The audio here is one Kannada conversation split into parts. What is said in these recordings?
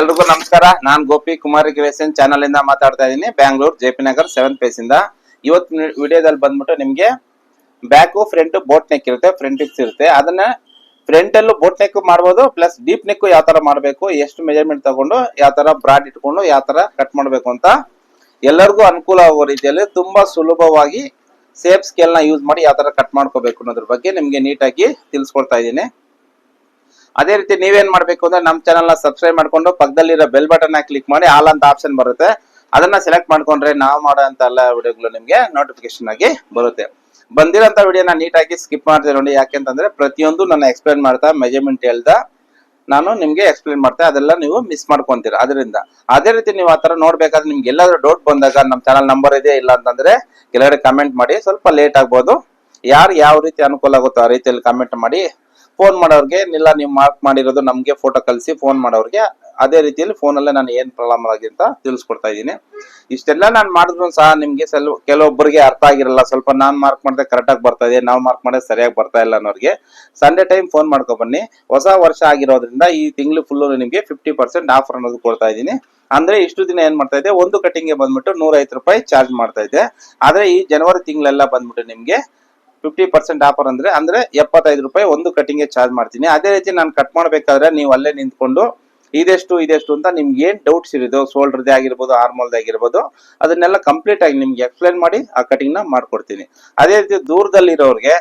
ಎಲ್ರಿಗೂ ನಮಸ್ಕಾರ. ನಾನ್ ಗೋಪಿ ಕುಮಾರಿ ಕ್ರಿಯೇಷನ್ ಚಾನಲ್ ಇಂದ ಮಾತಾಡ್ತಾ ಇದ್ದೀನಿ Bangalore, J P Nagar seven phase ಇಂದ. ಇವತ್ತು ವಿಡಿಯೋದಲ್ಲಿ ಬಂದ್ಬಿಟ್ಟು ನಿಮ್ಗೆ ಬ್ಯಾಕು ಫ್ರಂಟ್ ಬೋಟ್ ನೆಕ್ ಇರುತ್ತೆ. ಫ್ರಂಟ್ ಇಕ್ಸ್ ಇರುತ್ತೆ ಅದನ್ನ ಫ್ರಂಟ್ ಅಲ್ಲೂ ಬೋಟ್ ನೆಕ್ ಮಾಡ್ಬೋದು. ಪ್ಲಸ್ ಡೀಪ್ ನೆಕ್ ಯಾವ ತರ ಮಾಡಬೇಕು, ಎಷ್ಟು ಮೆಜರ್ಮೆಂಟ್ ತಗೊಂಡು, ಯಾವ ತರ ಬ್ರಾಡ್ ಇಟ್ಕೊಂಡು, ಯಾವ ತರ ಕಟ್ ಮಾಡಬೇಕು ಅಂತ ಎಲ್ಲರಿಗೂ ಅನುಕೂಲ ಆಗುವ ರೀತಿಯಲ್ಲಿ ತುಂಬಾ ಸುಲಭವಾಗಿ ಸೇಫ್ ಸ್ಕೇಲ್ನ ಯೂಸ್ ಮಾಡಿ ಯಾವ ತರ ಕಟ್ ಮಾಡ್ಕೋಬೇಕು ಅನ್ನೋದ್ರ ಬಗ್ಗೆ ನಿಮ್ಗೆ ನೀಟಾಗಿ ತಿಳಿಸ್ಕೊಡ್ತಾ ಇದ್ದೀನಿ ಅದೇ ರೀತಿ ನೀವೇನ್ ಮಾಡ್ಬೇಕು ಅಂದ್ರೆ ನಮ್ಮ ಚಾನಲ್ನ ಸಬ್ಸ್ಕ್ರೈಬ್ ಮಾಡ್ಕೊಂಡು ಪಕ್ಕದಲ್ಲಿರೋ ಬೆಲ್ ಬಟನ್ನ ಕ್ಲಿಕ್ ಮಾಡಿ ಆಲ್ ಅಂತ ಆಪ್ಷನ್ ಬರುತ್ತೆ. ಅದನ್ನ ಸೆಲೆಕ್ಟ್ ಮಾಡ್ಕೊಂಡ್ರೆ ನಾವು ಮಾಡೋ ಅಂತ ಎಲ್ಲ ವಿಡಿಯೋಗಳು ನಿಮ್ಗೆ ನೋಟಿಫಿಕೇಶನ್ ಆಗಿ ಬರುತ್ತೆ. ಬಂದಿರೋಂತ ವಿಡಿಯೋನ ನೀಟಾಗಿ ಸ್ಕಿಪ್ ಮಾಡ್ತೀನಿ ನೋಡಿ ಯಾಕೆಂತಂದ್ರೆ ಪ್ರತಿಯೊಂದು ನಾನು ಎಕ್ಸ್ಪ್ಲೈನ್ ಮಾಡ್ತಾ ಮೆಜರ್ಮೆಂಟ್ ಹೇಳ್ದ ನಾನು ನಿಮ್ಗೆ ಎಕ್ಸ್ಪ್ಲೈನ್ ಮಾಡ್ತಾ, ಅದೆಲ್ಲ ನೀವು ಮಿಸ್ ಮಾಡ್ಕೊಂತೀರ ಅದರಿಂದ. ಅದೇ ರೀತಿ ನೀವು ಆತರ ನೋಡ್ಬೇಕಾದ್ರೆ ನಿಮ್ಗೆ ಎಲ್ಲಾದ್ರೂ ಡೌಟ್ ಬಂದಾಗ ನಮ್ಮ ಚಾನಲ್ ನಂಬರ್ ಇದೆ, ಇಲ್ಲ ಅಂತಂದ್ರೆ ಕೆಳಗಡೆ ಕಮೆಂಟ್ ಮಾಡಿ, ಸ್ವಲ್ಪ ಲೇಟ್ ಆಗ್ಬೋದು. ಯಾರು ಯಾವ ರೀತಿ ಅನುಕೂಲ ಆಗುತ್ತೋ ಆ ರೀತಿಯಲ್ಲಿ ಕಮೆಂಟ್ ಮಾಡಿ. ಫೋನ್ ಮಾಡೋರ್ಗೆ ಇಲ್ಲ ನೀವು ಮಾರ್ಕ್ ಮಾಡಿರೋದು ನಮ್ಗೆ ಫೋಟೋ ಕಳಿಸಿ ಫೋನ್ ಮಾಡೋರ್ಗೆ. ಅದೇ ರೀತಿಯಲ್ಲಿ ಫೋನಲ್ಲೇ ನಾನು ಏನ್ ಪ್ರಾಬ್ಲಮ್ ಆಗಿದೆ ಅಂತ ತಿಳಿಸ್ಕೊಡ್ತಾ ಇದ್ದೀನಿ. ಇಷ್ಟೆಲ್ಲ ನಾನು ಮಾಡಿದ್ರು ಸಹ ನಿಮ್ಗೆ ಸ್ವಲ್ಪ ಕೆಲವೊಬ್ಬರಿಗೆ ಅರ್ಥ ಆಗಿರಲ್ಲ. ಸ್ವಲ್ಪ ನಾನ್ ಮಾರ್ಕ್ ಮಾಡಿದ್ರೆ ಕರೆಕ್ಟ್ ಆಗಿ ಬರ್ತಾ ಇದೆ, ನಾವು ಮಾರ್ಕ್ ಮಾಡಿದ್ರೆ ಸರಿಯಾಗಿ ಬರ್ತಾ ಇಲ್ಲ ಅನ್ನೋರಿಗೆ ಸಂಡೇ ಟೈಮ್ ಫೋನ್ ಮಾಡ್ಕೊ ಬನ್ನಿ. ಹೊಸ ವರ್ಷ ಆಗಿರೋದ್ರಿಂದ ಈ ತಿಂಗಳು ಫುಲ್ ನಿಮಗೆ ಫಿಫ್ಟಿ ಪರ್ಸೆಂಟ್ ಆಫರ್ ಅನ್ನೋದು ಕೊಡ್ತಾ ಇದ್ದೀನಿ. ಅಂದ್ರೆ ಇಷ್ಟು ದಿನ ಏನ್ ಮಾಡ್ತಾ ಇದೆ ಒಂದು ಕಟಿಂಗ್ಗೆ ಬಂದ್ಬಿಟ್ಟು ನೂರ ರೂಪಾಯಿ ಚಾರ್ಜ್ ಮಾಡ್ತಾ ಇದೆ ಆದ್ರೆ ಈ ಜನವರಿ ತಿಂಗಳೆಲ್ಲ ಬಂದ್ಬಿಟ್ಟು ನಿಮ್ಗೆ ಫಿಫ್ಟಿ ಪರ್ಸೆಂಟ್ ಆಫರ್ ಅಂದ್ರೆ ಅಂದ್ರೆ ಎಪ್ಪತ್ತೈದು ರೂಪಾಯಿ ಒಂದು ಕಟಿಂಗ್ಗೆ ಚಾರ್ಜ್ ಮಾಡ್ತೀನಿ. ಅದೇ ರೀತಿ ನಾನು ಕಟ್ ಮಾಡ್ಬೇಕಾದ್ರೆ ನೀವು ಅಲ್ಲೇ ನಿಂತ್ಕೊಂಡು ಇದೆಷ್ಟು ಇದೆಷ್ಟು ಅಂತ ನಿಮ್ಗೆ ಏನ್ ಡೌಟ್ಸ್ ಇರೋದು ಶೋಲ್ಡರ್ದೇ ಆಗಿರ್ಬೋದು ಆರ್ಮಲ್ದೇ ಆಗಿರ್ಬೋದು, ಅದನ್ನೆಲ್ಲ ಕಂಪ್ಲೀಟ್ ಆಗಿ ನಿಮ್ಗೆ ಎಕ್ಸ್ಪ್ಲೈನ್ ಮಾಡಿ ಆ ಕಟಿಂಗ್ನ ಮಾಡ್ಕೊಡ್ತೀನಿ. ಅದೇ ರೀತಿ ದೂರದಲ್ಲಿರೋರ್ಗೆ,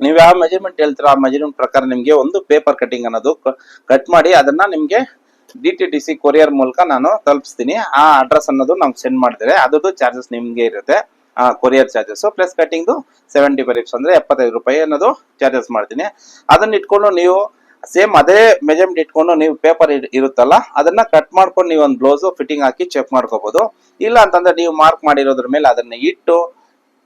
ನೀವು ಯಾವ ಮೆಜರ್ಮೆಂಟ್ ಹೇಳ್ತೀರೋ ಆ ಮೆಜರ್ಮೆಂಟ್ ಪ್ರಕಾರ ನಿಮ್ಗೆ ಒಂದು ಪೇಪರ್ ಕಟಿಂಗ್ ಅನ್ನೋದು ಕಟ್ ಮಾಡಿ ಅದನ್ನ ನಿಮ್ಗೆ D T T C courier ಮೂಲಕ ನಾನು ತಲುಪಿಸ್ತೀನಿ. ಆ ಅಡ್ರೆಸ್ ಅನ್ನೋದು ನಮ್ಗೆ ಸೆಂಡ್ ಮಾಡಿದ್ರೆ ಅದರದ್ದು ಚಾರ್ಜಸ್ ನಿಮ್ಗೆ ಇರುತ್ತೆ. ಕೊರಿಯರ್ ಚಾರ್ಜಸ್ ಪ್ಲಸ್ ಕಟ್ಟಿಂಗ್ದು ಸೆವೆಂಟಿ ಫೈವ್ ಅಂದ್ರೆ ಎಪ್ಪತ್ತೈದು ರೂಪಾಯಿ ಅನ್ನೋದು ಚಾರ್ಜಸ್ ಮಾಡ್ತೀನಿ. ಅದನ್ನ ಇಟ್ಕೊಂಡು ನೀವು ಸೇಮ್ ಅದೇ ಮೆಜರ್ಮೆಂಟ್ ಇಟ್ಕೊಂಡು ನೀವು ಪೇಪರ್ ಇರುತ್ತಲ್ಲ, ಅದನ್ನ ಕಟ್ ಮಾಡ್ಕೊಂಡು ನೀವು ಒಂದು ಬ್ಲೌಸ್ ಫಿಟ್ಟಿಂಗ್ ಹಾಕಿ ಚೆಕ್ ಮಾಡ್ಕೋಬಹುದು ಇಲ್ಲ ಅಂತಂದ್ರೆ ನೀವು ಮಾರ್ಕ್ ಮಾಡಿರೋದ್ರ ಮೇಲೆ ಅದನ್ನ ಇಟ್ಟು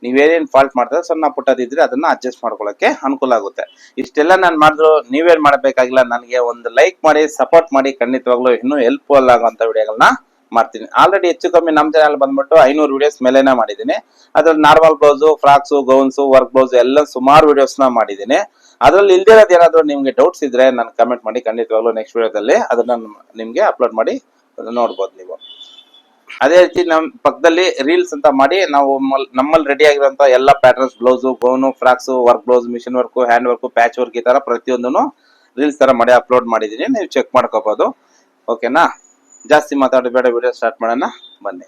ನೀವೇನೇನು ಫಾಲ್ಟ್ ಮಾಡ್ತಾರೆ, ಸಣ್ಣ ಪುಟ್ಟದಿದ್ರೆ ಅದನ್ನ ಅಡ್ಜಸ್ಟ್ ಮಾಡ್ಕೊಳ್ಳೋಕೆ ಅನುಕೂಲ ಆಗುತ್ತೆ. ಇಷ್ಟೆಲ್ಲ ನಾನು ಮಾಡಿದ್ರು, ನೀವೇನು ಮಾಡಬೇಕಾಗಿಲ್ಲ. ನನಗೆ ಒಂದು ಲೈಕ್ ಮಾಡಿ ಸಪೋರ್ಟ್ ಮಾಡಿ, ಖಂಡಿತವಾಗ್ಲೂ ಇನ್ನೂ ಹೆಲ್ಪ್ಫುಲ್ ಆಗುವಂತ ವಿಡಿಯೋಗಳನ್ನ ಮಾಡ್ತೀನಿ. ಆಲ್ರೆಡಿ ಹೆಚ್ಚು ಕಮ್ಮಿ ನಮ್ಮ ಚಾನಲ್ ಬಂದ್ಬಿಟ್ಟು ಐನೂರು ವಿಡಿಯೋಸ್ ಮೇಲೆನೇ ಮಾಡಿದ್ದೀನಿ. ಅದ್ರಲ್ಲಿ normal blouse frocks gowns work blouse ಎಲ್ಲ ಸುಮಾರು ವಿಡಿಯೋಸ್ನ ಮಾಡಿದ್ದೀನಿ. ಅದ್ರಲ್ಲಿ ಇಲ್ದಿರೋದು ಏನಾದರೂ ನಿಮಗೆ ಡೌಟ್ಸ್ ಇದ್ರೆ ನಾನು ಕಮೆಂಟ್ ಮಾಡಿ, ಖಂಡಿತವಾಗ್ಲೂ ನೆಕ್ಸ್ಟ್ ವಿಡಿಯೋದಲ್ಲಿ ಅದನ್ನ ನಿಮಗೆ ಅಪ್ಲೋಡ್ ಮಾಡಿ ನೋಡ್ಬೋದು ನೀವು. ಅದೇ ರೀತಿ ನಮ್ಮ ಪಕ್ಕದಲ್ಲಿ ರೀಲ್ಸ್ ಅಂತ ಮಾಡಿ ನಾವು ಮಲ್- ನಮ್ಮಲ್ಲಿ ರೆಡಿ ಆಗಿರುವಂತ ಎಲ್ಲ patterns blouse gown frocks work blouse machine work hand work patch work ಈ ತರ ಪ್ರತಿಯೊಂದನ್ನು ರೀಲ್ಸ್ ತರ ಮಾಡಿ ಅಪ್ಲೋಡ್ ಮಾಡಿದ್ದೀನಿ. ನೀವು ಚೆಕ್ ಮಾಡ್ಕೋಬಹುದು ಓಕೆನಾ ಜಾಸ್ತಿ ಮಾತಾಡಬೇಡ ಬೇಡ ವಿಡಿಯೋ ಸ್ಟಾರ್ಟ್ ಮಾಡೋಣ. ಬನ್ನಿ.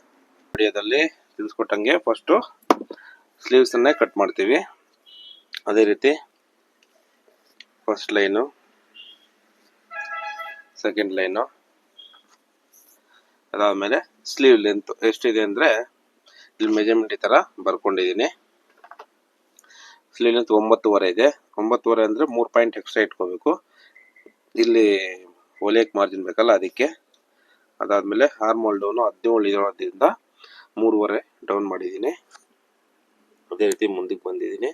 ವಿಡಿಯೋದಲ್ಲಿ ತಿಳಿಸ್ಕೊಟ್ಟಂಗೆ ಫಸ್ಟು ಸ್ಲೀವ್ಸನ್ನೇ ಕಟ್ ಮಾಡ್ತೀವಿ. ಅದೇ ರೀತಿ ಫಸ್ಟ್ ಲೈನು ಸೆಕೆಂಡ್ ಲೈನು ಅದಾದಮೇಲೆ ಸ್ಲೀವ್ ಲೆಂತ್ ಎಷ್ಟಿದೆ ಅಂದರೆ ಇಲ್ಲಿ ಮೆಜರ್ಮೆಂಟ್ ಈ ಥರ ಬರ್ಕೊಂಡಿದ್ದೀನಿ ಸ್ಲೀವ್ ಲೆಂತ್ ಒಂಬತ್ತುವರೆ ಇದೆ. ಒಂಬತ್ತುವರೆ ಅಂದರೆ ಮೂರು ಪಾಯಿಂಟ್ ಎಕ್ಸ್ಟ್ರಾ ಇಟ್ಕೋಬೇಕು. ಇಲ್ಲಿ ಹೊಲಿಯಕ್ಕೆ ಮಾರ್ಜಿನ್ ಬೇಕಲ್ಲ ಅದಕ್ಕೆ. ಅದಾದ್ಮೇಲೆ ಹಾರ್ಮೋಲ್ ಡೌನ್ ಹದಿನೇಳು ಇರೋದ್ರಿಂದ ಮೂರುವರೆ ಡೌನ್ ಮಾಡಿದ್ದೀನಿ. ಅದೇ ರೀತಿ ಮುಂದಕ್ಕೆ ಬಂದಿದ್ದೀನಿ.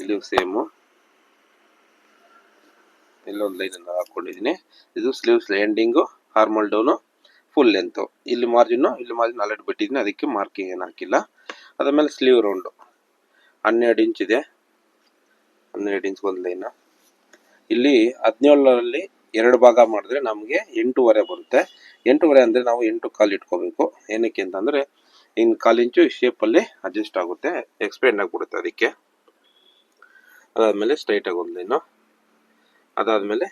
ಇಲ್ಲಿ ಸೇಮು. ಇಲ್ಲೊಂದು ಲೈನನ್ನು ಹಾಕ್ಕೊಂಡಿದ್ದೀನಿ ಇದು sleeves ending ಹಾರ್ಮೋಲ್ down, full length. ಇಲ್ಲಿ ಮಾರ್ಜಿನ್ನು, ಇಲ್ಲಿ ಮಾರ್ಜಿನ್ ಆಲ್ರೆಡಿ ಬಿಟ್ಟಿದ್ದೀನಿ. ಅದಕ್ಕೆ ಮಾರ್ಕಿಂಗ್ ಏನು ಹಾಕಿಲ್ಲ. ಅದಾದ್ಮೇಲೆ ಸ್ಲೀವ್ ರೌಂಡು. ಹನ್ನೆರಡು ಇಂಚ್ ಇದೆ. ಹನ್ನೆರಡು ಇಂಚ್ ಒಂದು ಲೈನ್. ಇಲ್ಲಿ ಹದಿನೇಳರಲ್ಲಿ ಎರಡು ಭಾಗ ಮಾಡಿದ್ರೆ ನಮಗೆ ಎಂಟೂವರೆ ಬರುತ್ತೆ. ಎಂಟೂವರೆ ಅಂದರೆ ನಾವು ಎಂಟು ಕಾಲು ಇಟ್ಕೋಬೇಕು. ಏನಕ್ಕೆ ಅಂತಂದರೆ ಇನ್ನು ಕಾಲು ಇಂಚು ಶೇಪಲ್ಲಿ ಅಡ್ಜಸ್ಟ್ ಆಗುತ್ತೆ ಎಕ್ಸ್ಪೆಂಡ್ ಆಗಿಬಿಡುತ್ತೆ ಅದಕ್ಕೆ. ಅದಾದಮೇಲೆ ಸ್ಟ್ರೈಟಾಗಿ ಒಂದು ಲೈನು ಅದಾದಮೇಲೆ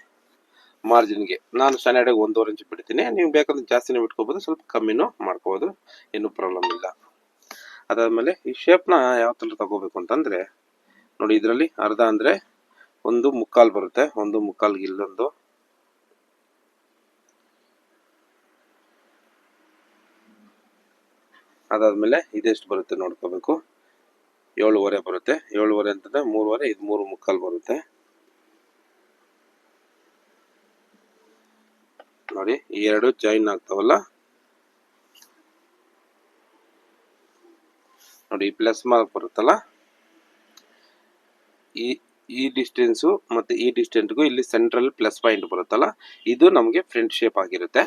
ಮಾರ್ಜಿನ್ಗೆ ನಾನು ಸ್ಟ್ಯಾಂಡರ್ಡಾಗಿ ಒಂದೂವರೆ ಇಂಚು ಬಿಡ್ತೀನಿ. ನೀವು ಬೇಕಾದ್ರೆ ಜಾಸ್ತಿನೇ ಬಿಟ್ಕೋಬೋದು, ಸ್ವಲ್ಪ ಕಮ್ಮಿನೂ ಮಾಡ್ಕೋಬೋದು. ಏನೂ ಪ್ರಾಬ್ಲಮ್ ಇಲ್ಲ. ಅದಾದಮೇಲೆ ಈ ಶೇಪ್ನ ಯಾವ ಥರ ತಗೋಬೇಕು ಅಂತಂದರೆ, ನೋಡಿ ಇದರಲ್ಲಿ ಅರ್ಧ ಅಂದರೆ ಒಂದು ಮುಕ್ಕಾಲು ಬರುತ್ತೆ. ಒಂದು ಮುಕ್ಕಾಲ್ಗೆ ಇಲ್ಲೊಂದು ಅದಾದ್ಮೇಲೆ ಇದೆಷ್ಟು ಬರುತ್ತೆ ನೋಡ್ಕೋಬೇಕು. ಏಳುವರೆ ಬರುತ್ತೆ. ಏಳುವರೆ ಅಂತಂದ್ರೆ ಮೂರುವರೆ, ಇದು ಮೂರು ಮುಕ್ಕಾಲು ಬರುತ್ತೆ. ನೋಡಿ, ಈ ಎರಡು ಜಾಯಿನ್ ಆಗ್ತಾವಲ್ಲ? ನೋಡಿ ಪ್ಲಸ್ ಮಾರ್ಕ್ ಬರುತ್ತಲ್ಲ? ಈ ಈ ಡಿಸ್ಟೆನ್ಸು ಮತ್ತೆ ಈ ಡಿಸ್ಟೆನ್ಸ್ಗೂ ಇಲ್ಲಿ ಸೆಂಟ್ರಲ್ ಪ್ಲಸ್ ಪಾಯಿಂಟ್ ಬರುತ್ತಲ್ಲ? ಇದು ನಮಗೆ ಫ್ರಂಟ್ ಶೇಪ್ ಆಗಿರುತ್ತೆ.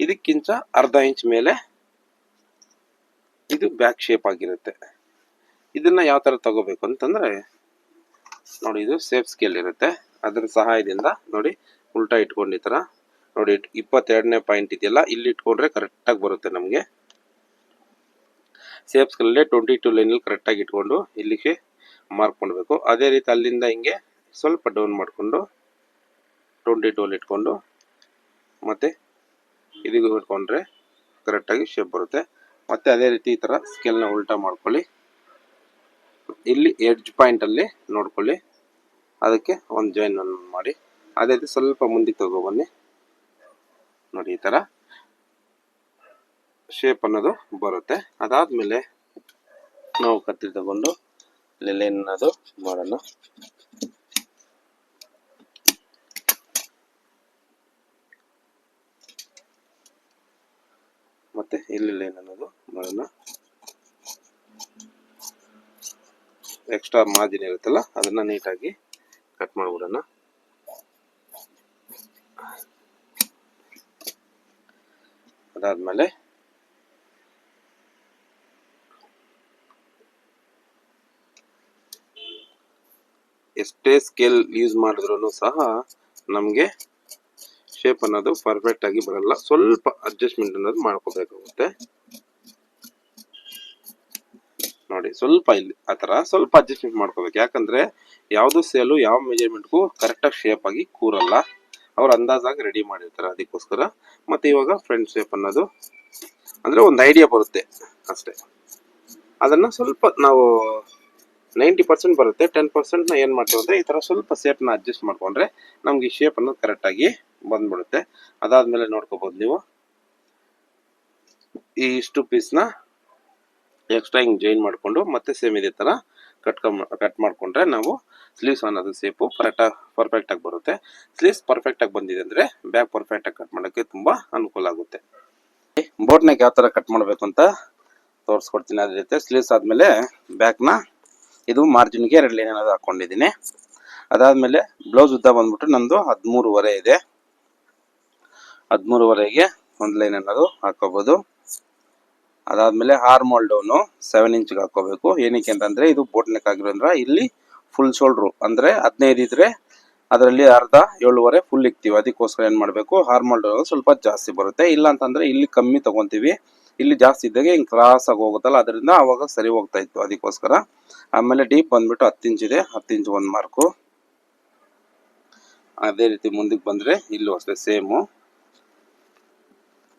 ಇದಕ್ಕಿಂತ ಅರ್ಧ ಇಂಚ್ ಮೇಲೆ ಇದು ಬ್ಯಾಕ್ ಶೇಪ್ ಆಗಿರುತ್ತೆ. ಇದನ್ನ ಯಾವ ತರ ತಗೋಬೇಕು ಅಂತಂದ್ರೆ, ನೋಡಿ ಇದು ಸೇಫ್ ಸ್ಕೇಲ್ ಇರುತ್ತೆ. ಅದರ ಸಹಾಯದಿಂದ ನೋಡಿ ಉಲ್ಟಾ ಇಟ್ಕೊಂಡು ಈ ತರ. ನೋಡಿ ಇಪ್ಪತ್ತೆರಡನೇ ಪಾಯಿಂಟ್ ಇದೆಯಲ್ಲ, ಇಲ್ಲಿ ಇಟ್ಕೊಂಡ್ರೆ ಕರೆಕ್ಟಾಗಿ ಬರುತ್ತೆ ನಮಗೆ. ಸೇಪ್ಸ್ಗಳಲ್ಲೇ ಟ್ವೆಂಟಿ ಟು ಲೈನಲ್ಲಿ ಕರೆಕ್ಟಾಗಿ ಇಟ್ಕೊಂಡು ಇಲ್ಲಿಗೆ ಮಾರ್ಕ್ ಮಾಡಬೇಕು. ಅದೇ ರೀತಿ ಅಲ್ಲಿಂದ ಹಿಂಗೆ ಸ್ವಲ್ಪ ಡೌನ್ ಮಾಡಿಕೊಂಡು ಟ್ವೆಂಟಿ ಟೂಲ್ ಇಟ್ಕೊಂಡು ಮತ್ತು ಇದಕ್ಕೆ ಇಟ್ಕೊಂಡ್ರೆ ಕರೆಕ್ಟಾಗಿ ಶೇಪ್ ಬರುತ್ತೆ. ಮತ್ತು ಅದೇ ರೀತಿ ಈ ಥರ ಸ್ಕೇಲ್ನ ಉಲ್ಟಾ ಮಾಡ್ಕೊಳ್ಳಿ. ಇಲ್ಲಿ ಎಡ್ಜ್ ಪಾಯಿಂಟಲ್ಲಿ ನೋಡ್ಕೊಳ್ಳಿ. ಅದಕ್ಕೆ ಒಂದು ಜಾಯಿನ್ ಮಾಡಿ. ಅದೇ ರೀತಿ ಸ್ವಲ್ಪ ಮುಂದಕ್ಕೆ ತಗೊಬನ್ನಿ ನೋಡಿ ಈ ಥರ ಶೇಪ್ ಅನ್ನೋದು ಬರುತ್ತೆ. ಅದಾದ್ಮೇಲೆ ನಾವು ಕತ್ತಿ ತಗೊಂಡು ಲೈನ್ ಅನ್ನೋದು ಮಾಡೋಣ. ಮತ್ತೆ ಇಲ್ಲಿ ಲೈನ್ ಅನ್ನೋದು ಮಾಡೋಣ. ಎಕ್ಸ್ಟ್ರಾ ಮಾರ್ಜಿನ್ ಇರುತ್ತಲ್ಲ, ಅದನ್ನ ನೀಟಾಗಿ ಕಟ್ ಮಾಡ್ಬಿಡೋಣ. ಅದಾದ್ಮೇಲೆ ಎಷ್ಟೇ ಸ್ಕೇಲ್ ಯೂಸ್ ಮಾಡಿದ್ರು ಸಹ ನಮಗೆ ಶೇಪ್ ಅನ್ನೋದು ಪರ್ಫೆಕ್ಟ್ ಆಗಿ ಬರಲ್ಲ. ಸ್ವಲ್ಪ ಅಡ್ಜಸ್ಟ್ಮೆಂಟ್ ಅನ್ನೋದು ಮಾಡ್ಕೋಬೇಕಾಗುತ್ತೆ. ನೋಡಿ, ಸ್ವಲ್ಪ ಇಲ್ಲಿ ಆ ಥರ ಸ್ವಲ್ಪ ಅಡ್ಜಸ್ಟ್ಮೆಂಟ್ ಮಾಡ್ಕೋಬೇಕು. ಯಾಕಂದ್ರೆ ಯಾವುದು ಸೇಲು ಯಾವ ಮೆಜರ್ಮೆಂಟ್ಗೂ ಕರೆಕ್ಟಾಗಿ ಶೇಪ್ ಆಗಿ ಕೂರಲ್ಲ. ಅವ್ರು ಅಂದಾಜಾಗಿ ರೆಡಿ ಮಾಡಿರ್ತಾರೆ ಅದಕ್ಕೋಸ್ಕರ. ಮತ್ತೆ ಇವಾಗ ಫ್ರಂಟ್ ಶೇಪ್ ಅನ್ನೋದು ಅಂದ್ರೆ ಒಂದು ಐಡಿಯಾ ಬರುತ್ತೆ ಅಷ್ಟೇ. ಅದನ್ನ ಸ್ವಲ್ಪ ನಾವು ನೈಂಟಿ ಪರ್ಸೆಂಟ್ ಬರುತ್ತೆ ಟೆನ್ ಪರ್ಸೆಂಟ್ನ ಏನು ಮಾಡ್ತೀವಿ ಅಂದರೆ ಈ ಥರ ಸ್ವಲ್ಪ ಶೇಪ್ನ ಅಡ್ಜಸ್ಟ್ ಮಾಡ್ಕೊಂಡ್ರೆ ನಮ್ಗೆ ಈ ಶೇಪ್ ಅನ್ನೋದು ಕರೆಕ್ಟಾಗಿ ಬಂದ್ಬಿಡುತ್ತೆ. ಅದಾದ್ಮೇಲೆ ನೋಡ್ಕೋಬೋದು ನೀವು. ಈ ಇಷ್ಟು ಪೀಸ್ನ ಎಕ್ಸ್ಟ್ರಾ ಹಿಂಗೆ ಜಾಯಿನ್ ಮಾಡಿಕೊಂಡು ಮತ್ತೆ ಸೇಮ್ ಇದೇ ಥರ ಕಟ್ ಕಟ್ ಮಾಡಿಕೊಂಡ್ರೆ ನಾವು ಸ್ಲೀವ್ಸ್ ಅನ್ನೋದು ಸೇಪು ಪರ್ಫೆಕ್ಟ್ ಪರ್ಫೆಕ್ಟಾಗಿ ಬರುತ್ತೆ. ಸ್ಲೀವ್ಸ್ ಪರ್ಫೆಕ್ಟಾಗಿ ಬಂದಿದೆ ಅಂದರೆ ಬ್ಯಾಗ್ ಪರ್ಫೆಕ್ಟಾಗಿ ಕಟ್ ಮಾಡೋಕ್ಕೆ ತುಂಬ ಅನುಕೂಲ ಆಗುತ್ತೆ. ಬೋಟ್ನಾಗ ಯಾವ ಥರ ಕಟ್ ಮಾಡಬೇಕು ಅಂತ ತೋರಿಸ್ಕೊಡ್ತೀನಿ ಅದೇ ಜೊತೆ ಸ್ಲೀವ್ಸ್ ಆದಮೇಲೆ ಬ್ಯಾಕ್ನ ಇದು ಮಾರ್ಜಿನ್ಗೆ ಎರಡು ಲೈನ್ ಅನ್ನೋದು ಹಾಕ್ಕೊಂಡಿದ್ದೀನಿ ಅದಾದಮೇಲೆ ಬ್ಲೌಸ್ ಉದ್ದ ಬಂದ್ಬಿಟ್ಟು ನಂದು ಹದಿಮೂರುವರೆ ಇದೆ. ಹದಿಮೂರುವರೆಗೆ ಒಂದು ಲೈನ್ ಅನ್ನೋದು ಹಾಕೋಬೋದು. ಅದಾದಮೇಲೆ ಹಾರ್ಮೋಲ್ ಡೌನು ಸೆವೆನ್ ಇಂಚ್ಗೆ ಹಾಕೋಬೇಕು ಏನಕ್ಕೆ ಅಂತಂದರೆ ಇದು ಬೋಟ್ ನೆಕ್ ಆಗಿರೋದ್ರಿಂದ ಇಲ್ಲಿ ಫುಲ್ ಶೋಲ್ಡ್ರು ಅಂದರೆ ಹದಿನೈದು ಇದ್ರೆ ಅದರಲ್ಲಿ ಅರ್ಧ, ಏಳುವರೆ ಫುಲ್ ಇಕ್ತೀವಿ. ಅದಕ್ಕೋಸ್ಕರ ಏನು ಮಾಡಬೇಕು? ಹಾರ್ಮೋಲ್ ಡೌನ್ ಸ್ವಲ್ಪ ಜಾಸ್ತಿ ಬರುತ್ತೆ. ಇಲ್ಲ ಅಂತಂದರೆ ಇಲ್ಲಿ ಕಮ್ಮಿ ತೊಗೊತೀವಿ. ಇಲ್ಲಿ ಜಾಸ್ತಿ ಇದ್ದಾಗ ಹಿಂಗೆ ಕ್ರಾಸ್ ಆಗಿ ಹೋಗುತ್ತಲ್ಲ, ಅದರಿಂದ ಆವಾಗ ಸರಿ ಹೋಗ್ತಾ ಇತ್ತು. ಅದಕ್ಕೋಸ್ಕರ ಆಮೇಲೆ ಡೀಪ್ ಬಂದ್ಬಿಟ್ಟು ಹತ್ತು ಇಂಚ್ ಇದೆ. ಹತ್ತು ಇಂಚ್ ಒಂದು ಮಾರ್ಕು ಅದೇ ರೀತಿ ಮುಂದಕ್ಕೆ ಬಂದರೆ ಇಲ್ಲೂ ಅಷ್ಟೇ ಸೇಮು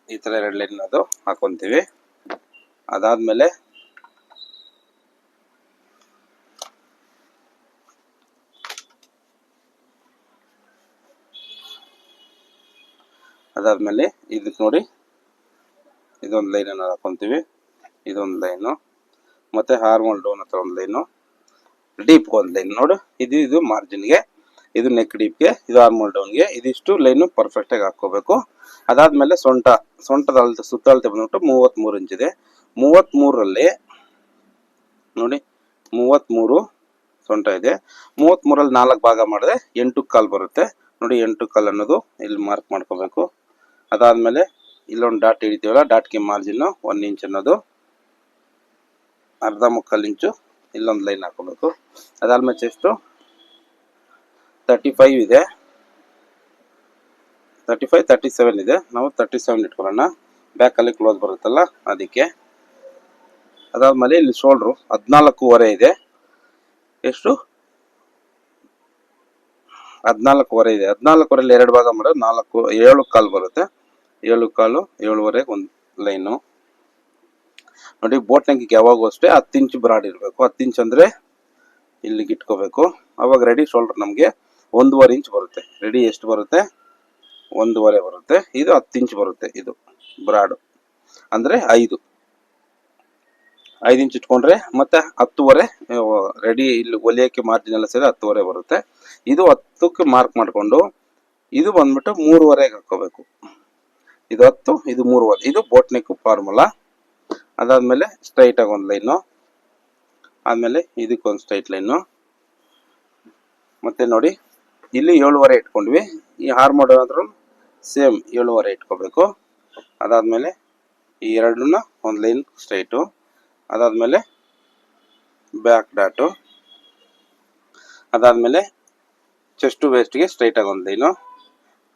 ಈ ಥರ ಎರಡು ಲೈನ್ ಅದು ಹಾಕೊಂತೀವಿ. ಅದಾದ್ಮೇಲೆ ಅದಾದ್ಮೇಲೆ ಇದಕ್ಕೆ ನೋಡಿ ಇದೊಂದು ಲೈನನ್ನು ಹಾಕೊಂತೀವಿ. ಇದೊಂದು ಲೈನು ಮತ್ತೆ ಹಾರ್ಮೋಲ್ ಡೌನ್ ಹತ್ರ ಒಂದು ಲೈನು ಡೀಪ್ ಒಂದು ಲೈನ್ ನೋಡು, ಇದು ಇದು ಮಾರ್ಜಿನ್ಗೆ ಇದು ನೆಕ್ ಡೀಪ್ಗೆ ಇದು ಹಾರ್ಮೋಲ್ ಡೌನ್ಗೆ ಇದಿಷ್ಟು ಲೈನು ಪರ್ಫೆಕ್ಟಾಗಿ ಹಾಕ್ಕೋಬೇಕು. ಅದಾದಮೇಲೆ ಸೊಂಟ ಸೊಂಟದ ಅಳತೆ ಸುತ್ತ ಅಳತೆ ಬಂದ್ಬಿಟ್ಟು ಮೂವತ್ತ್ಮೂರು ಇಂಚಿದೆ. ಮೂವತ್ತ್ಮೂರರಲ್ಲಿ ನೋಡಿ ಮೂವತ್ತ್ಮೂರು ಸೊಂಟ ಇದೆ. ಮೂವತ್ತ್ಮೂರಲ್ಲಿ ನಾಲ್ಕು ಭಾಗ ಮಾಡಿದ್ರೆ ಎಂಟು ಕಾಲು ಬರುತ್ತೆ. ನೋಡಿ, ಎಂಟು ಕಾಲು ಅನ್ನೋದು ಇಲ್ಲಿ ಮಾರ್ಕ್ ಮಾಡ್ಕೋಬೇಕು. ಅದಾದ್ಮೇಲೆ ಇಲ್ಲೊಂದು ಡಾಟ್ ಹಿಡಿತೀವಲ್ಲ ಡಾಟ್ಗೆ ಮಾರ್ಜಿನ್ನು ಒನ್ ಇಂಚ್ ಅನ್ನೋದು ಅರ್ಧ ಮುಕ್ಕಾಲು ಇಂಚು ಇಲ್ಲೊಂದು ಲೈನ್ ಹಾಕೋಬೇಕು ಅದಾದ್ಮೇಲೆ ಚೆಸ್ಟು ತರ್ಟಿ ಫೈವ್ ಇದೆ. ತರ್ಟಿ ಫೈವ್ ತರ್ಟಿ ಸೆವೆನ್ ಇದೆ. ನಾವು ತರ್ಟಿ ಸೆವೆನ್ ಇಟ್ಕೊಳ್ಳೋಣ ಬ್ಯಾಕಲ್ಲಿ ಕ್ಲೋಸ್ ಬರುತ್ತಲ್ಲ, ಅದಕ್ಕೆ ಅದಾದ್ಮೇಲೆ ಇಲ್ಲಿ ಶೋಲ್ಡ್ರು ಹದಿನಾಲ್ಕೂವರೆ ಇದೆ. ಎಷ್ಟು? ಹದಿನಾಲ್ಕೂವರೆ ಇದೆ. ಹದಿನಾಲ್ಕೂವರೆಯಲ್ಲಿ ಎರಡು ಭಾಗ ಮಾಡೋದು ನಾಲ್ಕು, ಏಳು ಕಾಲು ಬರುತ್ತೆ. ಏಳು ಕಾಲು ಏಳುವರೆಗೆ ಒಂದು ಲೈನು ನೋಡಿ ಬೋಟ್ ನೆಕ್ಕಿಗೆ ಯಾವಾಗೂ ಅಷ್ಟೇ ಹತ್ತು ಇಂಚ್ ಬ್ರಾಡ್ ಇರಬೇಕು. ಹತ್ತು ಇಂಚ್ ಅಂದರೆ ಇಲ್ಲಿಗೆ ಇಟ್ಕೋಬೇಕು. ಅವಾಗ ರೆಡಿ ಶೋಲ್ಡ್ರ್ ನಮಗೆ ಒಂದೂವರೆ ಇಂಚ್ ಬರುತ್ತೆ. ರೆಡಿ ಎಷ್ಟು ಬರುತ್ತೆ? ಒಂದೂವರೆ ಬರುತ್ತೆ. ಇದು ಹತ್ತು ಇಂಚ್ ಬರುತ್ತೆ ಇದು ಬ್ರಾಡು. ಅಂದರೆ ಐದು. ಐದು ಇಂಚ್ ಇಟ್ಕೊಂಡ್ರೆ ಮತ್ತೆ ಹತ್ತುವರೆ ರೆಡಿ ಇಲ್ಲಿ ಹೊಲಿಯೋಕ್ಕೆ ಮಾರ್ಜಿನ್ ಎಲ್ಲ ಸೇರಿ ಹತ್ತುವರೆ ಬರುತ್ತೆ. ಇದು ಹತ್ತಕ್ಕೆ ಮಾರ್ಕ್ ಮಾಡಿಕೊಂಡು ಇದು ಬಂದ್ಬಿಟ್ಟು ಮೂರುವರೆಗೆ ಹಾಕೋಬೇಕು ಇದು ಹತ್ತು, ಇದು ಮೂರುವರೆ. ಇದು ಬೋಟ್ನಿಕ್ ಫಾರ್ಮುಲಾ ಅದಾದ್ಮೇಲೆ ಸ್ಟ್ರೈಟ್ ಆಗಿ ಒಂದು ಲೈನು ಆಮೇಲೆ ಇದಕ್ಕೊಂದು ಸ್ಟ್ರೈಟ್ ಲೈನು ಮತ್ತೆ ನೋಡಿ, ಇಲ್ಲಿ ಏಳುವರೆ ಇಟ್ಕೊಂಡ್ವಿ. ಈ ಹಾರ್ ಆದ್ರೂ ಸೇಮ್ ಏಳುವರೆ ಇಟ್ಕೋಬೇಕು. ಅದಾದ್ಮೇಲೆ ಈ ಎರಡನ್ನ ಒಂದು ಲೈನ್ ಸ್ಟ್ರೈಟು ಅದಾದ್ಮೇಲೆ ಬ್ಯಾಕ್ ಡಾಟು. ಅದಾದಮೇಲೆ ಚೆಸ್ಟು ವೇಸ್ಟ್ಗೆ ಸ್ಟ್ರೈಟಾಗಿ ಒಂದು ಲೈನು.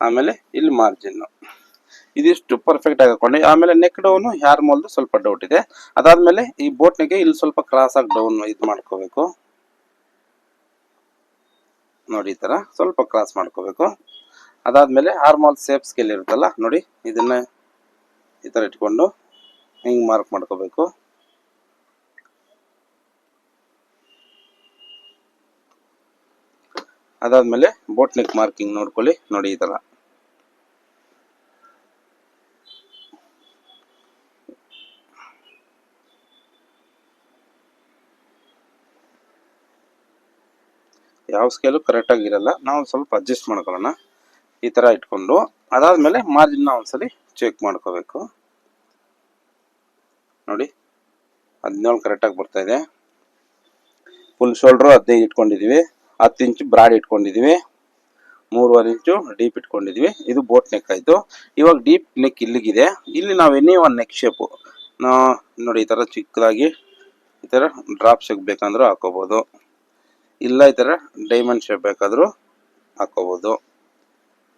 ಆಮೇಲೆ ಇಲ್ಲಿ ಮಾರ್ಜಿನ್ನು ಇದಿಷ್ಟು ಪರ್ಫೆಕ್ಟ್ ಹಾಕೊಂಡು. ಆಮೇಲೆ ನೆಕ್ ಡೌನು ಯಾರ್ ಮೋಲ್ದು ಸ್ವಲ್ಪ ಡೌಟ್ ಇದೆ. ಅದಾದಮೇಲೆ ಈ ಬೋಟ್ನಿಗೆ ಇಲ್ಲಿ ಸ್ವಲ್ಪ ಕ್ರಾಸ್ ಆಗಿ ಡೌನ್ ಇದು ಮಾಡ್ಕೋಬೇಕು. ನೋಡಿ ಈ ಥರ ಸ್ವಲ್ಪ ಕ್ರಾಸ್ ಮಾಡ್ಕೋಬೇಕು. ಅದಾದ್ಮೇಲೆ ಮಾಲ್ ಸೇಫ್ ಸ್ಕೇಲ್ ಇರುತ್ತಲ್ಲ, ನೋಡಿ ಇದನ್ನ ಈ ಥರ ಇಟ್ಕೊಂಡು ಹಿಂಗೆ ಮಾರ್ಕ್ ಮಾಡ್ಕೋಬೇಕು. ಅದಾದ್ಮೇಲೆ ಬೋಟ್ ನೆಕ್ ಮಾರ್ಕಿಂಗ್ ನೋಡ್ಕೊಳ್ಳಿ. ನೋಡಿ ಈ ಥರ ಯಾವ ಸ್ಕೇಲು ಕರೆಕ್ಟಾಗಿ ಇರಲ್ಲ. ನಾವು ಸ್ವಲ್ಪ ಅಡ್ಜಸ್ಟ್ ಮಾಡ್ಕೊಳ್ಳೋಣ. ಈ ತರ ಇಟ್ಕೊಂಡು. ಅದಾದ್ಮೇಲೆ ಮಾರ್ಜಿನ್ ಒಂದ್ಸಲಿ ಚೆಕ್ ಮಾಡ್ಕೋಬೇಕು. ನೋಡಿ, ಹದಿನೇಳು ಕರೆಕ್ಟಾಗಿ ಬರ್ತಾ ಇದೆ. ಫುಲ್ ಶೋಲ್ಡ್ರು ಹದಿನೈದು ಇಟ್ಕೊಂಡಿದೀವಿ. ಹತ್ತು ಇಂಚು ಬ್ರಾಡ್ ಇಟ್ಕೊಂಡಿದೀವಿ. ಮೂರುವರೆ ಇಂಚು ಡೀಪ್ ಇಟ್ಕೊಂಡಿದೀವಿ. ಇದು ಬೋಟ್ ನೆಕ್ ಆಯ್ತು. ಇವಾಗ ಡೀಪ್ ನೆಕ್ ಇಲ್ಲಿಗಿದೆ. ಇಲ್ಲಿ ನಾವು ಎನಿ ಒನ್ ನೆಕ್ ಶೇಪು ನೋಡಿ ಈ ಥರ ಚಿಕ್ಕದಾಗಿ ಈ ಥರ ಡ್ರಾಪ್ ಶೇಪ್ ಬೇಕಂದ್ರೂ ಹಾಕೋಬೋದು. ಇಲ್ಲ ಈ ಥರ ಡೈಮಂಡ್ ಶೇಪ್ ಬೇಕಾದರೂ ಹಾಕೋಬೋದು.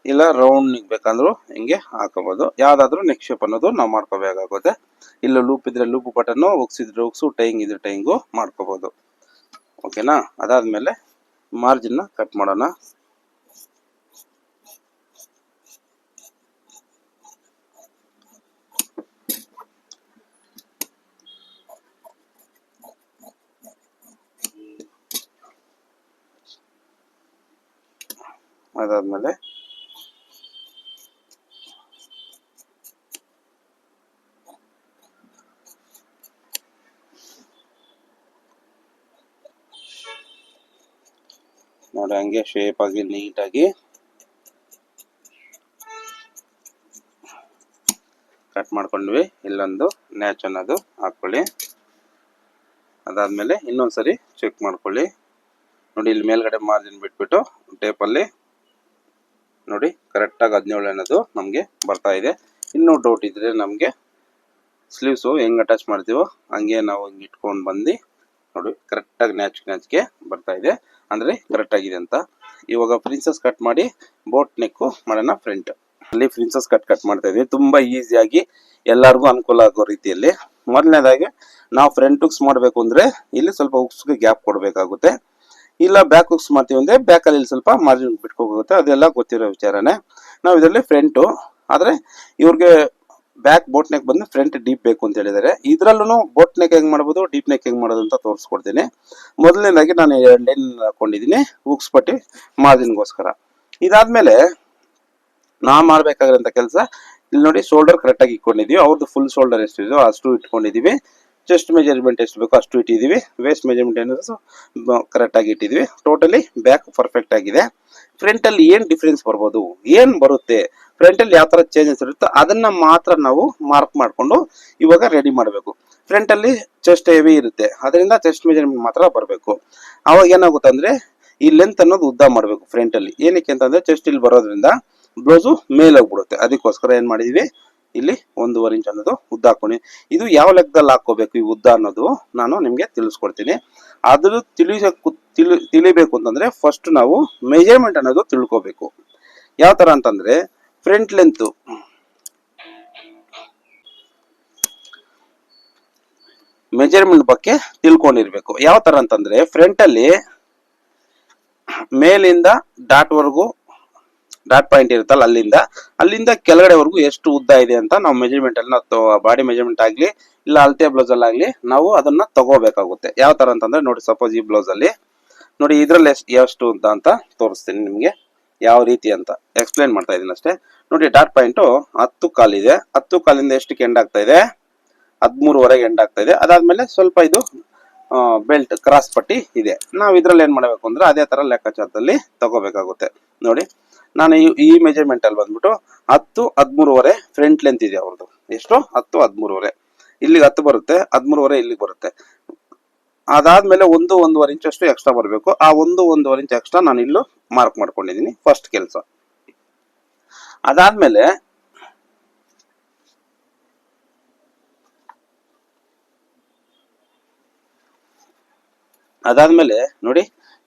ಇಲ್ಲ ರೌಂಡ್ ಬೇಕಂದ್ರೂ ಹಿಂಗೆ ಹಾಕೋಬೋದು. ಯಾವುದಾದ್ರೂ ನೆಕ್ ಶೇಪ್ ಅನ್ನೋದು ನಾವು ಮಾಡ್ಕೋಬೇಕಾಗುತ್ತೆ ಇಲ್ಲ ಲೂಪ್ ಇದ್ರೆ ಲೂಪ್ ಬಟನ್ನು ಒಗ್ಸಿದ್ರೆ ಒಗ್ಸು ಟೈಂಗ್ ಇದ್ರೆ ಟೈಂಗು ಮಾಡ್ಕೋಬೋದು. ಓಕೆನಾ ಅದಾದ್ಮೇಲೆ ಮಾರ್ಜಿನ್ನ ಕಟ್ ಮಾಡೋಣ. ಅದಾದ್ಮೇಲೆ ನೋಡಿ ಹಂಗೆ ಶೇಪ್ ಆಗಿ ನೀಟಾಗಿ ಕಟ್ ಮಾಡ್ಕೊಂಡ್ವಿ. ಇಲ್ಲೊಂದು ನ್ಯಾಚ್ ಅನ್ನೋದು ಹಾಕೊಳ್ಳಿ. ಅದಾದ್ಮೇಲೆ ಇನ್ನೊಂದ್ಸರಿ ಚೆಕ್ ಮಾಡ್ಕೊಳ್ಳಿ. ನೋಡಿ ಇಲ್ಲಿ ಮೇಲ್ಗಡೆ ಮಾರ್ಜಿನ್ ಬಿಟ್ಬಿಟ್ಟು ಟೇಪಲ್ಲಿ ನೋಡಿ ಕರೆಕ್ಟಾಗಿ ಹದಿನೇಳು ಅನ್ನೋದು ನಮಗೆ ಬರ್ತಾ ಇದೆ. ಇನ್ನೂ ಡೌಟ್ ಇದ್ರೆ ನಮಗೆ ಸ್ಲೀವ್ಸು ಹೆಂಗ್ ಅಟ್ಯಾಚ್ ಮಾಡ್ತೀವೋ ಹಂಗೆ ನಾವು ಹಿಂಗೆ ಇಟ್ಕೊಂಡು ಬಂದು ನೋಡಿ ಕರೆಕ್ಟಾಗಿ ನ್ಯಾಚ್ ನ್ಯಾಚ್ಗೆ ಬರ್ತಾ ಇದೆ. ಅಂದರೆ ಕರೆಕ್ಟ್ ಆಗಿದೆ ಅಂತ. ಇವಾಗ ಪ್ರಿನ್ಸಸ್ ಕಟ್ ಮಾಡಿ ಬೋಟ್ ನೆಕ್ಕು ಮಾಡೋಣ ಫ್ರಂಟ್ ಅಲ್ಲಿ ಪ್ರಿನ್ಸಸ್ ಕಟ್ ಕಟ್ ಮಾಡ್ತಾ ಇದ್ದೀವಿ ತುಂಬಾ ಈಸಿಯಾಗಿ ಎಲ್ಲರಿಗೂ ಅನುಕೂಲ ಆಗೋ ರೀತಿಯಲ್ಲಿ. ಮೊದಲನೇದಾಗಿ ನಾವು ಫ್ರಂಟ್ ಹುಕ್ಸ್ ಮಾಡಬೇಕು ಅಂದ್ರೆ ಇಲ್ಲಿ ಸ್ವಲ್ಪ ಹುಕ್ಸ್ಗೆ ಗ್ಯಾಪ್ ಕೊಡಬೇಕಾಗುತ್ತೆ. ಇಲ್ಲ ಬ್ಯಾಕ್ ಹುಕ್ಸ್ ಮಾಡ್ತೀವಿ ಅಂದ್ರೆ ಬ್ಯಾಕ್ ಅಲ್ಲಿ ಇಲ್ಲಿ ಸ್ವಲ್ಪ ಮಾರ್ಜಿನ್ ಬಿಟ್ಕೋಗುತ್ತೆ ಅದೆಲ್ಲ ಗೊತ್ತಿರೋ ವಿಚಾರನೇ. ನಾವು ಇದರಲ್ಲಿ ಫ್ರಂಟು ಆದರೆ ಇವ್ರಿಗೆ ಬ್ಯಾಕ್ ಬೋಟ್ ನೆಕ್ ಬಂದು ಫ್ರಂಟ್ ಡೀಪ್ ಬೇಕು ಅಂತ ಹೇಳಿದ್ದಾರೆ. ಇದ್ರಲ್ಲೂ ಬೋಟ್ ನೆಕ್ ಹೆಂಗ್ ಮಾಡ್ಬೋದು ಡೀಪ್ ನೆಕ್ ಹೆಂಗ್ ಮಾಡೋದು ಅಂತ ತೋರಿಸ್ಕೊಡ್ತೀನಿ. ಮೊದಲನೇದಾಗಿ ನಾನು ಎರಡು ಲೈನ್ ಹಾಕೊಂಡಿದ್ದೀನಿ ಉಗ್ಸ್ಪಟ್ಟಿ ಪಟ್ಟಿ ಮಾರ್ಜಿನ್ಗೋಸ್ಕರ. ಇದಾದ್ಮೇಲೆ ನಾ ಮಾಡ್ಬೇಕಾಗಿರೋಂಥ ಕೆಲಸ, ಇಲ್ಲಿ ನೋಡಿ ಶೋಲ್ಡರ್ ಕರೆಕ್ಟ್ ಆಗಿ ಇಟ್ಕೊಂಡಿದೀವಿ. ಅವ್ರದ್ದು ಫುಲ್ ಶೋಲ್ಡರ್ ಎಷ್ಟಿದೆಯೋ ಅಷ್ಟು ಇಟ್ಕೊಂಡಿದೀವಿ. ಚೆಸ್ಟ್ ಮೆಜರ್ಮೆಂಟ್ ಎಷ್ಟು ಬೇಕೋ ಅಷ್ಟು ಇಟ್ಟಿದೀವಿ. ವೇಸ್ಟ್ ಮೆಜರ್ಮೆಂಟ್ ಏನಿದೆ ಕರೆಕ್ಟ್ ಆಗಿ ಇಟ್ಟಿದೀವಿ. ಟೋಟಲಿ ಬ್ಯಾಕ್ ಪರ್ಫೆಕ್ಟ್ ಆಗಿದೆ. ಫ್ರಂಟ್ ಅಲ್ಲಿ ಏನ್ ಡಿಫ್ರೆನ್ಸ್ ಬರ್ಬೋದು, ಏನು ಬರುತ್ತೆ ಫ್ರಂಟ್ ಅಲ್ಲಿ ಯಾವ ತರ ಚೇಂಜಸ್ ಇರುತ್ತೋ ಅದನ್ನ ಮಾತ್ರ ನಾವು ಮಾರ್ಕ್ ಮಾಡಿಕೊಂಡು ಇವಾಗ ರೆಡಿ ಮಾಡಬೇಕು. ಫ್ರಂಟ್ ಅಲ್ಲಿ ಚೆಸ್ಟ್ ಹೆವಿ ಇರುತ್ತೆ. ಅದರಿಂದ ಚೆಸ್ಟ್ ಮೆಜರ್ಮೆಂಟ್ ಮಾತ್ರ ಬರಬೇಕು. ಅವಾಗ ಏನಾಗುತ್ತೆ ಅಂದ್ರೆ ಈ ಲೆಂತ್ ಅನ್ನೋದು ಉದ್ದ ಮಾಡಬೇಕು ಫ್ರಂಟ್ ಅಲ್ಲಿ. ಏನಕ್ಕೆ ಅಂತಂದ್ರೆ ಚೆಸ್ಟ್ ಇಲ್ಲಿ ಬರೋದ್ರಿಂದ ಬ್ಲೌಸು ಮೇಲಾಗ್ಬಿಡುತ್ತೆ ಅದಕ್ಕೋಸ್ಕರ ಏನ್ ಮಾಡಿದೀವಿ? ಇಲ್ಲಿ ಒಂದೂವರೆ ಇಂಚ್ ಅನ್ನೋದು ಉದ್ದ ಹಾಕೊಂಡು ಇದು ಯಾವ ಲೆಕ್ಕದಲ್ಲಿ ಹಾಕೋಬೇಕು ಈ ಉದ್ದ ಅನ್ನೋದು ನಾನು ನಿಮ್ಗೆ ತಿಳಿಸ್ಕೊಡ್ತೀನಿ. ಅದ್ರ ತಿಳಿಸ ತಿಳಿ, ತಿಳಿಬೇಕು ಅಂತಂದ್ರೆ ಫಸ್ಟ್ ನಾವು ಮೆಜರ್ಮೆಂಟ್ ಅನ್ನೋದು ತಿಳ್ಕೊಬೇಕು. ಯಾವ ತರ ಅಂತಂದ್ರೆ ಫ್ರಂಟ್ ಲೆಂತ್. ಮೆಜರ್ಮೆಂಟ್ ಬಗ್ಗೆ ತಿಳ್ಕೊಂಡಿರ್ಬೇಕು. ಯಾವ ತರ ಅಂತಂದ್ರೆ ಫ್ರಂಟ್ ಅಲ್ಲಿ ಮೇಲಿಂದ ಡಾಟ್ ವರೆಗೂ, ಡಾಟ್ ಪಾಯಿಂಟ್ ಇರುತ್ತಲ್ಲ ಅಲ್ಲಿಂದ ಅಲ್ಲಿಂದ ಕೆಳಗಡೆವರೆಗೂ ಎಷ್ಟು ಉದ್ದ ಇದೆ ಅಂತ ನಾವು ಮೆಜರ್ಮೆಂಟ್ ಅಲ್ಲಿ ಬಾಡಿ ಮೆಜರ್ಮೆಂಟ್ ಆಗಲಿ, ಇಲ್ಲ ಅಳತೆ ಬ್ಲೌಸ್ ಆಗ್ಲಿ, ನಾವು ಅದನ್ನ ತಗೋಬೇಕಾಗುತ್ತೆ. ಯಾವ ತರ ಅಂತಂದ್ರೆ, ನೋಡಿ ಸಪೋಸ್ ಈ ಬ್ಲೌಸ್ ಅಲ್ಲಿ, ನೋಡಿ ಇದ್ರಲ್ಲಿ ಎಷ್ಟು ಎಷ್ಟು ಉದ್ದ ಅಂತ ತೋರಿಸ್ತೀನಿ ನಿಮ್ಗೆ. ಯಾವ ರೀತಿ ಅಂತ. ಎಕ್ಸ್ಪ್ಲೇನ್ ಮಾಡ್ತಾ ಇದ್ದೀನಿ ಅಷ್ಟೇ. ನೋಡಿ ಡಾಟ್ ಪಾಯಿಂಟ್ ಹತ್ತು ಕಾಲಿದೆ ಹತ್ತು ಕಾಲಿಂದ ಎಷ್ಟಕ್ಕೆ ಎಂಡ್ ಆಗ್ತಾ ಇದೆ? ಹದಿಮೂರುವರೆಗೆ ಎಂಡ್ ಆಗ್ತಾ ಇದೆ. ಅದಾದ್ಮೇಲೆ ಸ್ವಲ್ಪ ಇದು ಬೆಲ್ಟ್ ಕ್ರಾಸ್ ಪಟ್ಟಿ ಇದೆ. ನಾವು ಇದ್ರಲ್ಲಿ ಏನ್ ಮಾಡಬೇಕು ಅಂದ್ರೆ ಅದೇ ತರ ಲೆಕ್ಕಾಚಾರದಲ್ಲಿ ತಗೋಬೇಕಾಗುತ್ತೆ. ನೋಡಿ, ನಾನು ಈ ಈ ಮೆಜರ್ಮೆಂಟ್ ಅಲ್ಲಿ ಬಂದ್ಬಿಟ್ಟು ಹತ್ತು, ಹದಿಮೂರುವರೆ ಫ್ರಂಟ್ ಲೆಂತ್ ಇದೆ ಅವ್ರದ್ದು ಎಷ್ಟು? ಹತ್ತು, ಹದಿಮೂರುವರೆ. ಇಲ್ಲಿಗೆ ಹತ್ತು ಬರುತ್ತೆ, ಹದಿಮೂರುವರೆ ಇಲ್ಲಿಗೆ ಬರುತ್ತೆ. ಅದಾದ್ಮೇಲೆ ಒಂದು, ಒಂದೂವರೆ ಇಂಚ್ ಅಷ್ಟು ಎಕ್ಸ್ಟ್ರಾ ಬರಬೇಕು. ಆ ಒಂದು, ಒಂದೂವರೆ ಇಂಚ್ ಎಕ್ಸ್ಟ್ರಾ ನಾನು ಇಲ್ಲೂ ಮಾರ್ಕ್ ಮಾಡ್ಕೊಂಡಿದ್ದೀನಿ ಫಸ್ಟ್ ಕೆಲಸ. ಅದಾದ್ಮೇಲೆ ಅದಾದ್ಮೇಲೆ ನೋಡಿ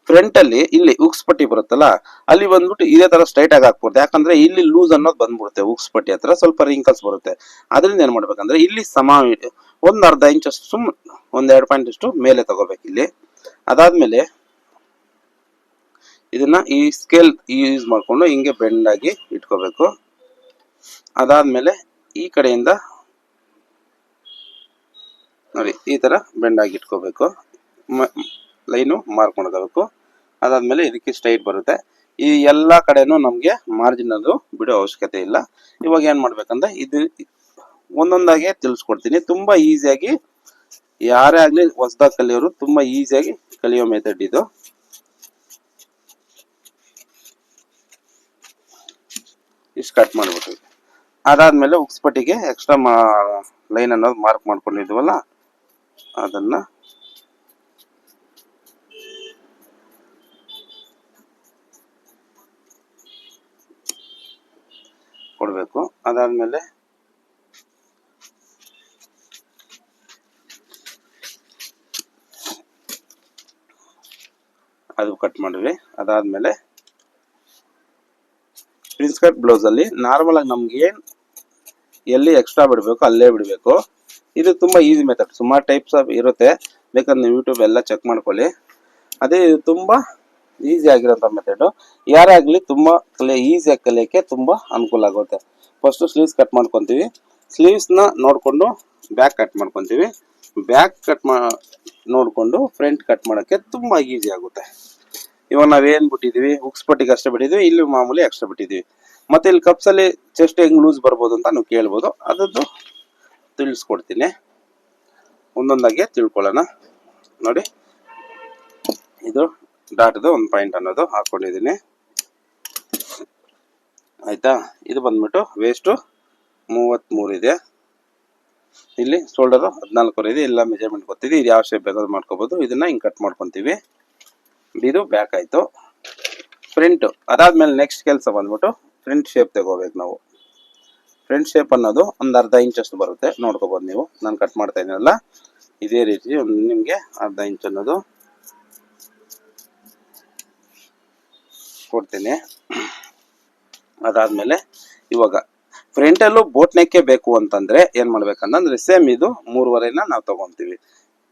ಫ್ರಂಟ್ ಅಲ್ಲಿ ಇಲ್ಲಿ ಉಕ್ಸ್ ಪಟ್ಟಿ ಬರುತ್ತಲ್ಲ, ಅಲ್ಲಿ ಬಂದ್ಬಿಟ್ಟು ಇದೇ ತರ ಸ್ಟ್ರೈಟ್ ಆಗಿ ಹಾಕ್ಬಿಡುತ್ತೆ ಯಾಕಂದ್ರೆ ಇಲ್ಲಿ ಲೂಸ್ ಅನ್ನೋದು ಬಂದ್ಬಿಡುತ್ತೆ, ಉಕ್ಸ್ ಪಟ್ಟಿ ಹತ್ರ ಸ್ವಲ್ಪ ರಿಂಕಲ್ಸ್ ಬರುತ್ತೆ. ಅದರಿಂದ ಏನ್ ಮಾಡ್ಬೇಕಂದ್ರೆ ಇಲ್ಲಿ ಸಮ ಒಂದ್ ಅರ್ಧ ಇಂಚ್ ಸುಮ್ ಒಂದ್ ಎರಡು ಪಾಯಿಂಟ್ ಅಷ್ಟು ಮೇಲೆ ತಗೋಬೇಕು ಇಲ್ಲಿ. ಅದಾದ್ಮೇಲೆ ಇದನ್ನ ಈ ಸ್ಕೇಲ್ ಯೂಸ್ ಮಾಡಿಕೊಂಡು ಹಿಂಗೆ ಬೆಂಡ್ ಆಗಿ ಇಟ್ಕೋಬೇಕು. ಅದಾದ್ಮೇಲೆ ಈ ಕಡೆಯಿಂದ ನೋಡಿ, ಈ ತರ ಬೆಂಡ್ ಆಗಿ ಇಟ್ಕೋಬೇಕು. ಲೈನು ಮಾರ್ಕೊಂಡೋಗಬೇಕು ಅದಾದ್ಮೇಲೆ ಇದಕ್ಕೆ ಸ್ಟ್ರೈಟ್ ಬರುತ್ತೆ. ಈ ಎಲ್ಲ ಕಡೆನೂ ನಮಗೆ ಮಾರ್ಜಿನ್ ಅದು ಬಿಡೋ ಅವಶ್ಯಕತೆ ಇಲ್ಲ. ಇವಾಗ ಏನು ಮಾಡ್ಬೇಕಂದ್ರೆ ಇದು ಒಂದೊಂದಾಗೆ ತಿಳಿಸ್ಕೊಡ್ತೀನಿ. ತುಂಬಾ ಈಸಿಯಾಗಿ ಯಾರೇ ಆಗಲಿ ಹೊಸದಾಗಿ ಕಲಿಯೋರು ತುಂಬಾ ಈಸಿಯಾಗಿ ಕಲಿಯೋ ಮೆಥಡ್ ಇದು. ಇಷ್ಟು ಕಟ್ ಮಾಡ್ಬಿಟ್ಟು ಅದಾದ್ಮೇಲೆ ಉಕ್ಸ್ಪಟ್ಟಿಗೆ ಎಕ್ಸ್ಟ್ರಾ ಮಾ ಲೈನ್ ಅನ್ನೋದು ಮಾರ್ಕ್ ಮಾಡ್ಕೊಂಡಿದ್ವಲ್ಲ, ಅದನ್ನ ಕೊಡಬೇಕು. ಅದಾದ್ಮೇಲೆ ಅದು ಕಟ್ ಮಾಡಿದ್ವಿ. ಅದಾದ್ಮೇಲೆ ಪ್ರಿನ್ಸ್ ಕಟ್ ಬ್ಲೌಸ್ ಅಲ್ಲಿ ನಾರ್ಮಲ್ ಆಗಿ ನಮ್ಗೆ ಏನ್ ಎಲ್ಲಿ ಎಕ್ಸ್ಟ್ರಾ ಬಿಡಬೇಕು, ಅಲ್ಲೇ ಬಿಡಬೇಕು. ಇದು ತುಂಬಾ ಈಸಿ ಮೆಥಡ್ ಸುಮಾರು ಟೈಪ್ಸ್ ಆಫ್ ಇರುತ್ತೆ. ಬೇಕಾದ್ರೆ ನೀವು ಯೂಟ್ಯೂಬ್ ಎಲ್ಲ ಚೆಕ್ ಮಾಡ್ಕೊಳ್ಳಿ. ಅದೇ ಇದು ತುಂಬಾ ಈಸಿ ಆಗಿರೋಂಥ ಮೆಥಡ್ ಯಾರೇ ಆಗಲಿ ತುಂಬಾ ಕಲಿ ಈಸಿಯಾಗಿ ಕಲಿಯೋಕ್ಕೆ ತುಂಬಾ ಅನುಕೂಲ ಆಗುತ್ತೆ. ಫಸ್ಟ್ ಸ್ಲೀವ್ಸ್ ಕಟ್ ಮಾಡ್ಕೊತೀವಿ. ನ ನೋಡಿಕೊಂಡು ಬ್ಯಾಕ್ ಕಟ್ ಮಾಡ್ಕೊತೀವಿ. ಬ್ಯಾಕ್ ಕಟ್ ಮಾ ನೋಡಿಕೊಂಡು ಫ್ರಂಟ್ ಕಟ್ ಮಾಡೋಕ್ಕೆ ತುಂಬಾ ಈಸಿ ಆಗುತ್ತೆ. ಇವಾಗ ನಾವೇನ್ ಬಿಟ್ಟಿದೀವಿ? ಹುಕ್ಸ್ ಪಟ್ಟಿಗೆ ಅಷ್ಟೇ ಬಿಟ್ಟಿದ್ವಿ, ಇಲ್ಲಿ ಮಾಮೂಲಿ ಎಕ್ಸ್ಟ್ರಾ ಬಿಟ್ಟಿದೀವಿ. ಮತ್ತೆ ಇಲ್ಲಿ ಕಪ್ಸ್ ಅಲ್ಲಿ ಚೆಸ್ಟ್ ಹೆಂಗ್ ಲೂಸ್ ಬರ್ಬೋದು ಅಂತ ನೀವು ಕೇಳ್ಬೋದು. ಅದದ್ದು ತಿಳಿಸ್ಕೊಡ್ತೀನಿ. ಒಂದೊಂದಾಗಿ ತಿಳ್ಕೊಳ್ಳೋಣ. ನೋಡಿ. ಇದು ಡಾಟ್ದು ಒಂದು ಪಾಯಿಂಟ್ ಅನ್ನೋದು ಹಾಕೊಂಡಿದ್ದೀನಿ. ಆಯ್ತಾ? ಇದು ಬಂದ್ಬಿಟ್ಟು ವೇಸ್ಟು ಮೂವತ್ತ್ಮೂರು ಇದೆ. ಇಲ್ಲಿ ಶೋಲ್ಡರು ಹದಿನಾಲ್ಕುವರೆ ಇದೆ. ಎಲ್ಲ ಮೆಜರ್ಮೆಂಟ್ ಗೊತ್ತಿದೆ. ಇದು ಯಾವ ಶೇಪ್ ಬೇಕಾದ್ರೂ ಮಾಡ್ಕೋಬೋದು. ಇದನ್ನ ಹಿಂಗೆ ಕಟ್ ಮಾಡ್ಕೊತೀವಿ. ಇದು ಬ್ಯಾಕ್ ಆಯಿತು. ಫ್ರಂಟು ಅದಾದಮೇಲೆ ನೆಕ್ಸ್ಟ್ ಕೆಲಸ ಬಂದ್ಬಿಟ್ಟು ಫ್ರಂಟ್ ಶೇಪ್ ತಗೋಬೇಕು ನಾವು. ಫ್ರಂಟ್ ಶೇಪ್ ಅನ್ನೋದು ಒಂದು ಅರ್ಧ ಇಂಚಷ್ಟು ಬರುತ್ತೆ. ನೋಡ್ಕೋಬೋದು ನೀವು. ನಾನು ಕಟ್ ಮಾಡ್ತಾ ಇದ್ದೀನಲ್ಲ? ಇದೇ ರೀತಿ ನಿಮಗೆ ಅರ್ಧ ಇಂಚ್ ಅನ್ನೋದು ಕೊಡ್ತೀನಿ. ಅದಾದಮೇಲೆ ಇವಾಗ ಫ್ರಂಟಲ್ಲೂ ಬೋಟ್ ನೆಕ್ಕೆ ಬೇಕು ಅಂತಂದರೆ ಏನು ಮಾಡ್ಬೇಕಂತಂದ್ರೆ ಸೇಮ್ ಇದು ಮೂರುವರೆನ ನಾವು ತೊಗೊತೀವಿ.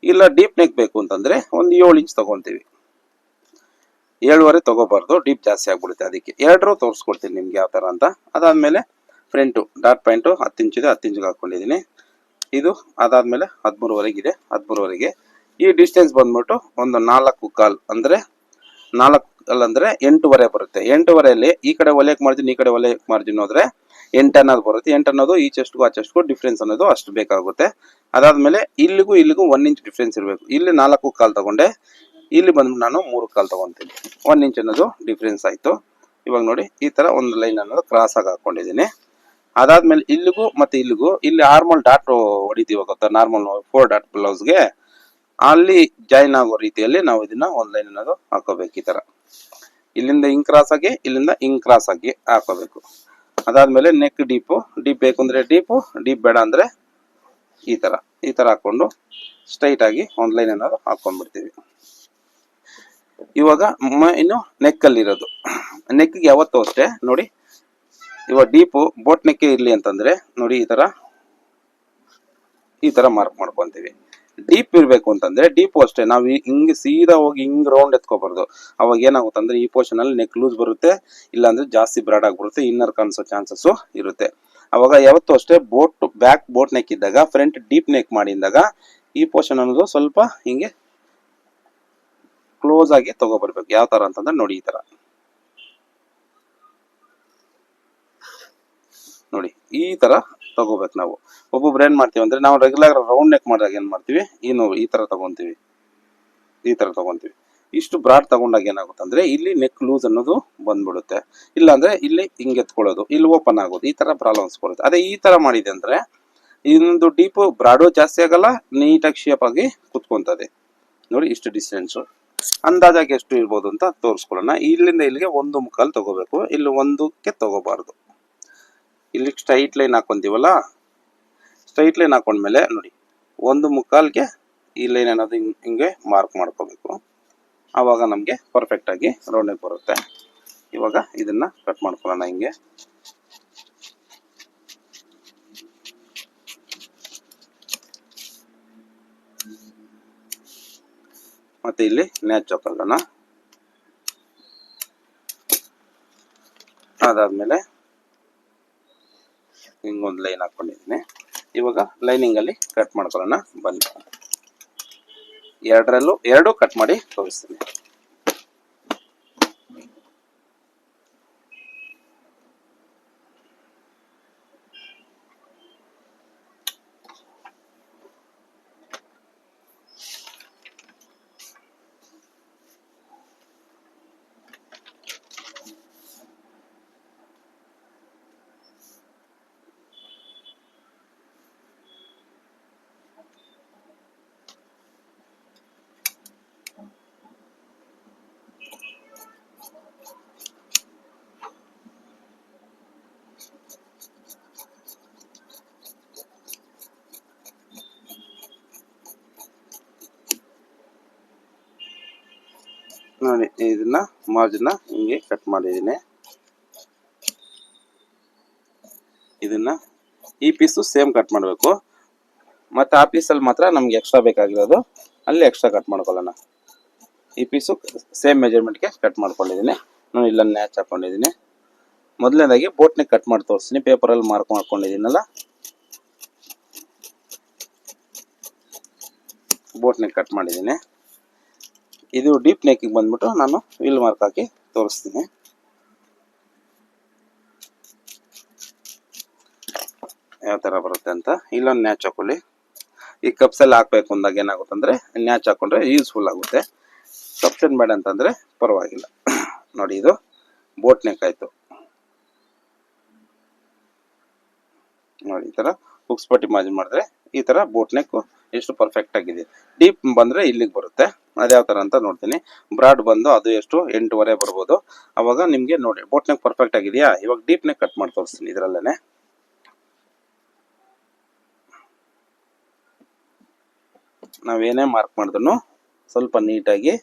ಇಲ್ಲ ಡೀಪ್ ನೆಕ್ ಬೇಕು ಅಂತಂದರೆ ಒಂದು ಏಳು ಇಂಚ್ ತಗೊಂತೀವಿ. ಏಳುವರೆ ತಗೋಬಾರ್ದು, ಡೀಪ್ ಜಾಸ್ತಿ ಆಗ್ಬಿಡುತ್ತೆ. ಅದಕ್ಕೆ ಎರಡರೂ ತೋರಿಸ್ಕೊಡ್ತೀನಿ ನಿಮ್ಗೆ ಯಾವ ಥರ ಅಂತ. ಅದಾದಮೇಲೆ ಫ್ರಂಟು ಡಾಟ್ ಪಾಯಿಂಟು, ಹತ್ತು ಇಂಚಿದೆ ಹತ್ತು ಇಂಚಿಗೆ ಹಾಕ್ಕೊಂಡಿದ್ದೀನಿ. ಇದು ಅದಾದಮೇಲೆ ಹದಿಮೂರುವರೆಗೆ ಇದೆ, ಹದಿಮೂರುವರೆಗೆ. ಈ ಡಿಸ್ಟೆನ್ಸ್ ಬಂದ್ಬಿಟ್ಟು ಒಂದು ನಾಲ್ಕು ಕಾಲ್ ಅಂದರೆ, ನಾಲ್ಕು ಕಾಲ್ ಅಂದರೆ ಎಂಟೂವರೆ ಬರುತ್ತೆ. ಎಂಟುವರೆಯಲ್ಲಿ ಈ ಕಡೆ ಒಲೆಯಕ್ಕೆ ಮಾರ್ಜಿನ್ ಈ ಕಡೆ ಒಲೆಯಕ್ಕೆ ಮಾರ್ಜಿನ್ ಹೋದರೆ ಎಂಟು ಅನ್ನೋದು ಬರುತ್ತೆ. ಎಂಟು ಅನ್ನೋದು ಈ ಚೆಸ್ಟ್ಗೂ ಆ ಚೆಸ್ಟ್ಗೂ ಡಿಫ್ರೆನ್ಸ್ ಅನ್ನೋದು ಅಷ್ಟು ಬೇಕಾಗುತ್ತೆ. ಅದಾದಮೇಲೆ ಇಲ್ಲಿಗೂ ಇಲ್ಲಿಗೂ ಒನ್ ಇಂಚ್ ಡಿಫ್ರೆನ್ಸ್ ಇರಬೇಕು. ಇಲ್ಲಿ ನಾಲ್ಕು ಕಾಲ್ ತಗೊಂಡೆ ಇಲ್ಲಿ ಬಂದ್ಬಿಟ್ಟು ನಾನು ಮೂರು ಕಾಲು ತಗೊಂತೀನಿ. ಒನ್ ಇಂಚ್ ಅನ್ನೋದು ಡಿಫ್ರೆನ್ಸ್ ಆಯಿತು. ಇವಾಗ ನೋಡಿ, ಈ ಥರ ಒಂದು ಲೈನ್ ಅನ್ನೋದು ಕ್ರಾಸ್ ಆಗಿ ಹಾಕೊಂಡಿದ್ದೀನಿ. ಅದಾದ್ಮೇಲೆ ಇಲ್ಲಿಗೂ ಮತ್ತೆ ಇಲ್ಲಿಗೂ, ಇಲ್ಲಿ ಆರ್ಮಲ್ ಡಾಟ್ ಹೊಡಿತೀವಿ ಗೊತ್ತಾ? ನಾರ್ಮಲ್ ಫೋರ್ ಡಾಟ್ ಬ್ಲೌಸ್ಗೆ ಅಲ್ಲಿ ಜಾಯಿನ್ ಆಗೋ ರೀತಿಯಲ್ಲಿ ನಾವು ಇದನ್ನ ಒಂದು ಲೈನ್ ಅನ್ನೋದು ಹಾಕೋಬೇಕು ಈ ಥರ ಇಲ್ಲಿಂದ ಹಿಂಗ್ ಕ್ರಾಸ್ ಆಗಿ, ಇಲ್ಲಿಂದ ಹಿಂಗ್ ಕ್ರಾಸ್ ಆಗಿ ಹಾಕೋಬೇಕು. ಅದಾದ್ಮೇಲೆ ನೆಕ್ ಡೀಪು ಡೀಪ್ ಬೇಕು ಅಂದರೆ ಡೀಪು ಡೀಪ್ ಬೇಡ ಅಂದ್ರೆ ಈ ಥರ ಈ ಥರ ಹಾಕೊಂಡು ಸ್ಟ್ರೈಟ್ ಆಗಿ ಒಂದು ಲೈನ್ ಅನ್ನೋದು ಹಾಕೊಂಡ್ಬಿಡ್ತೀವಿ. ಇವಾಗ ಇನ್ನು ನೆಕ್ ಅಲ್ಲಿ ಇರೋದು ನೆಕ್ಗೆ ಯಾವತ್ತೂ ಅಷ್ಟೇ, ನೋಡಿ. ಇವಾಗ ಡೀಪು ಬೋಟ್ ನೆಕ್ಕೆ ಇರಲಿ ಅಂತಂದ್ರೆ, ನೋಡಿ ಈ ತರ. ಈ ತರ ಮಾರ್ಕ್ ಮಾಡ್ಕೊಂತೀವಿ. ಡೀಪ್ ಇರಬೇಕು ಅಂತಂದ್ರೆ ಡೀಪು ಅಷ್ಟೇ. ನಾವು ಹಿಂಗೆ ಸೀದಾ ಹೋಗಿ ಹಿಂಗೆ ರೌಂಡ್ ಎತ್ಕೋಬಾರ್ದು. ಅವಾಗ ಏನಾಗುತ್ತೆ ಅಂದ್ರೆ, ಈ ಪೋರ್ಷನ್ ಅಲ್ಲಿ ನೆಕ್ ಲೂಸ್ ಬರುತ್ತೆ, ಇಲ್ಲಾಂದ್ರೆ ಜಾಸ್ತಿ ಬ್ರಾಡ್ ಆಗ್ಬಿಡುತ್ತೆ ಇನ್ನರ್ ಕಾಣಿಸೋ ಚಾನ್ಸಸ್ ಇರುತ್ತೆ. ಅವಾಗ ಯಾವತ್ತೂ ಅಷ್ಟೇ ಬೋಟ್ ಬ್ಯಾಕ್ ಬೋಟ್ ನೆಕ್ ಇದ್ದಾಗ ಫ್ರಂಟ್ ಡೀಪ್ ನೆಕ್ ಮಾಡಿದಾಗ ಈ ಪೋರ್ಷನ್ ಅನ್ನೋದು ಸ್ವಲ್ಪ ಹಿಂಗೆ ಕ್ಲೋಸ್ ಆಗಿ ತಗೋಬರ್ಬೇಕು. ಯಾವ ತರ ಅಂತಂದ್ರೆ ನೋಡಿ ಈ ತರ. ನೋಡಿ, ಈ ತರ ತಗೋಬೇಕು ನಾವು. ಒಬ್ಬೊಬ್ರು ಏನ್ ಮಾಡ್ತೀವಿ ಅಂದ್ರೆ ನಾವು ರೆಗ್ಯುಲರ್ ರೌಂಡ್ ನೆಕ್ ಮಾಡಿದಾಗ ಏನ್ ಮಾಡ್ತೀವಿ? ಇನ್ನು ಈ ತರ ತಗೊಂತೀವಿ. ಈ ತರ ತಗೊಂತೀವಿ. ಇಷ್ಟು ಬ್ರಾಡ್ ತಗೊಂಡಾಗ ಏನಾಗುತ್ತೆ ಅಂದ್ರೆ ಇಲ್ಲಿ ನೆಕ್ ಲೂಸ್ ಅನ್ನೋದು ಬಂದ್ಬಿಡುತ್ತೆ. ಇಲ್ಲಾಂದ್ರೆ ಇಲ್ಲಿ ಹಿಂಗೆ ಎತ್ಕೊಳ್ಳೋದು, ಇಲ್ಲಿ ಓಪನ್ ಆಗೋದು, ಈ ತರ ಪ್ರಾಬ್ಲಮ್ಸ್ ಬರುತ್ತೆ. ಅದೇ ಈ ತರ ಮಾಡಿದೆ ಅಂದ್ರೆ ಇನ್ನೊಂದು ಡೀಪ್ ಬ್ರಾಡು ಜಾಸ್ತಿ ಆಗಲ್ಲ ನೀಟಾಗಿ ಶೇಪ್ ಆಗಿ ಕುತ್ಕೊಂತದೆ ನೋಡಿ ಇಷ್ಟು ಡಿಸ್ಟೆನ್ಸ್ ಅಂದಾಜಾಗಿ ಎಷ್ಟು ಇರ್ಬೋದು ಅಂತ ತೋರಿಸ್ಕೊಳ್ಳೋಣ. ಇಲ್ಲಿಂದ ಇಲ್ಲಿಗೆ ಒಂದು ಮುಕ್ಕಾಲು ತಗೋಬೇಕು. ಇಲ್ಲಿ ಒಂದಕ್ಕೆ ತಗೋಬಾರ್ದು. ಇಲ್ಲಿ ಸ್ಟ್ರೈಟ್ ಲೈನ್ ಹಾಕೊಂತೀವಲ್ಲ ಸ್ಟ್ರೈಟ್ ಲೈನ್ ಹಾಕೊಂಡ್ಮೇಲೆ ನೋಡಿ, ಒಂದು ಮುಕ್ಕಾಲ್ಗೆ ಈ ಲೈನ್ ಏನಾದ್ರು ಹಿಂಗೆ ಮಾರ್ಕ್ ಮಾಡ್ಕೋಬೇಕು. ಆವಾಗ ನಮಗೆ ಪರ್ಫೆಕ್ಟ್ ಆಗಿ ರೌಂಡ್ ಬರುತ್ತೆ. ಇವಾಗ ಇದನ್ನ ಕಟ್ ಮಾಡ್ಕೊಳ್ಳೋಣ ಹಿಂಗೆ. ಮತ್ತೆ ಇಲ್ಲಿ ನ್ಯಾಚ್ ಹಾಕೊಳ್ಳೋಣ. ಅದಾದ್ಮೇಲೆ ಹಿಂಗೊಂದು ಲೈನ್ ಹಾಕೊಂಡಿದ್ದೀನಿ. ಇವಾಗ ಲೈನಿಂಗ್ ಅಲ್ಲಿ ಕಟ್ ಮಾಡ್ಕೊಳ್ಳೋಣ. ಬನ್ನಿ. ಎರಡರಲ್ಲೂ ಎರಡು ಕಟ್ ಮಾಡಿ ತೋರಿಸ್ತೀನಿ. ನೋಡಿ ಇದನ್ನ ಮಾರ್ಜಿನ ಹಿಂಗೆ ಕಟ್ ಮಾಡಿದ್ದೀನಿ. ಇದನ್ನ ಈ ಪೀಸು ಸೇಮ್ ಕಟ್ ಮಾಡಬೇಕು. ಮತ್ತೆ ಆ ಪೀಸಲ್ಲಿ ಮಾತ್ರ ನಮ್ಗೆ ಎಕ್ಸ್ಟ್ರಾ ಬೇಕಾಗಿರೋದು, ಅಲ್ಲಿ ಎಕ್ಸ್ಟ್ರಾ ಕಟ್ ಮಾಡ್ಕೊಳ್ಳೋಣ. ಈ ಪೀಸು ಸೇಮ್ ಮೆಜರ್ಮೆಂಟ್ಗೆ ಕಟ್ ಮಾಡ್ಕೊಂಡಿದ್ದೀನಿ. ನಾನು ಇಲ್ಲೊಂದು ನ್ಯಾಚ್ ಹಾಕೊಂಡಿದ್ದೀನಿ. ಮೊದಲನೇದಾಗಿ ಬೋಟ್ನೆ ಕಟ್ ಮಾಡಿ ತೋರಿಸ್ತೀನಿ. ಪೇಪರಲ್ಲಿ ಮಾರ್ಕ್ ಮಾಡ್ಕೊಂಡಿದ್ದೀನಲ್ಲ? ಬೋಟ್ನೆ ಕಟ್ ಮಾಡಿದ್ದೀನಿ. ಇದು ಡೀಪ್ ನೆಕ್ಕಿಗೆ ಬಂದ್ಬಿಟ್ಟು ನಾನು ವಿಲ್ ಮಾರ್ಕ್ ಹಾಕಿ ತೋರಿಸ್ತೀನಿ. ಯಾವ ಥರ ಬರುತ್ತೆ ಅಂತ. ಇಲ್ಲೊಂದು ನ್ಯಾಚ್ ಹಾಕೊಳ್ಳಿ. ಈ ಕಪ್ಸಲ್ಲಿ ಹಾಕಬೇಕು ಅಂದಾಗ ಏನಾಗುತ್ತೆ ಅಂದ್ರೆ ನ್ಯಾಚ್ ಹಾಕೊಂಡ್ರೆ ಯೂಸ್ಫುಲ್ ಆಗುತ್ತೆ. ಕಪ್ಸ್ ಏನು ಬೇಡ ಅಂತಂದ್ರೆ ಪರವಾಗಿಲ್ಲ. ನೋಡಿ ಇದು ಬೋಟ್ ನೆಕ್ ಆಯ್ತು. ನೋಡಿ ಈ ತರ ಹುಕ್ಸ್ ಮಾಜಿ ಮಾಡಿದ್ರೆ ಈ ತರ ಬೋಟ್ ನೆಕ್ ಎಷ್ಟು ಪರ್ಫೆಕ್ಟ್ ಆಗಿದೆ. ಡೀಪ್ ಬಂದ್ರೆ ಇಲ್ಲಿಗೆ ಬರುತ್ತೆ. ಅದ್ಯಾವ ಥರ ಅಂತ ನೋಡ್ತೀನಿ. ಬ್ರಾಡ್ ಬಂದು ಅದು ಎಷ್ಟು? ಎಂಟುವರೆ ಬರ್ಬೋದು. ಅವಾಗ ನಿಮಗೆ ನೋಡಿ ಬೋಟ್ ನೆಕ್ ಪರ್ಫೆಕ್ಟ್ ಆಗಿದೆಯಾ? ಇವಾಗ ಡೀಪ್ ನೆಕ್ ಕಟ್ ಮಾಡಿ ತೋರಿಸ್ತೀನಿ ಇದ್ರಲ್ಲೇನೆ. ನಾವೇನೇ ಮಾರ್ಕ್ ಮಾಡಿದ್ರು ಸ್ವಲ್ಪ ನೀಟಾಗಿ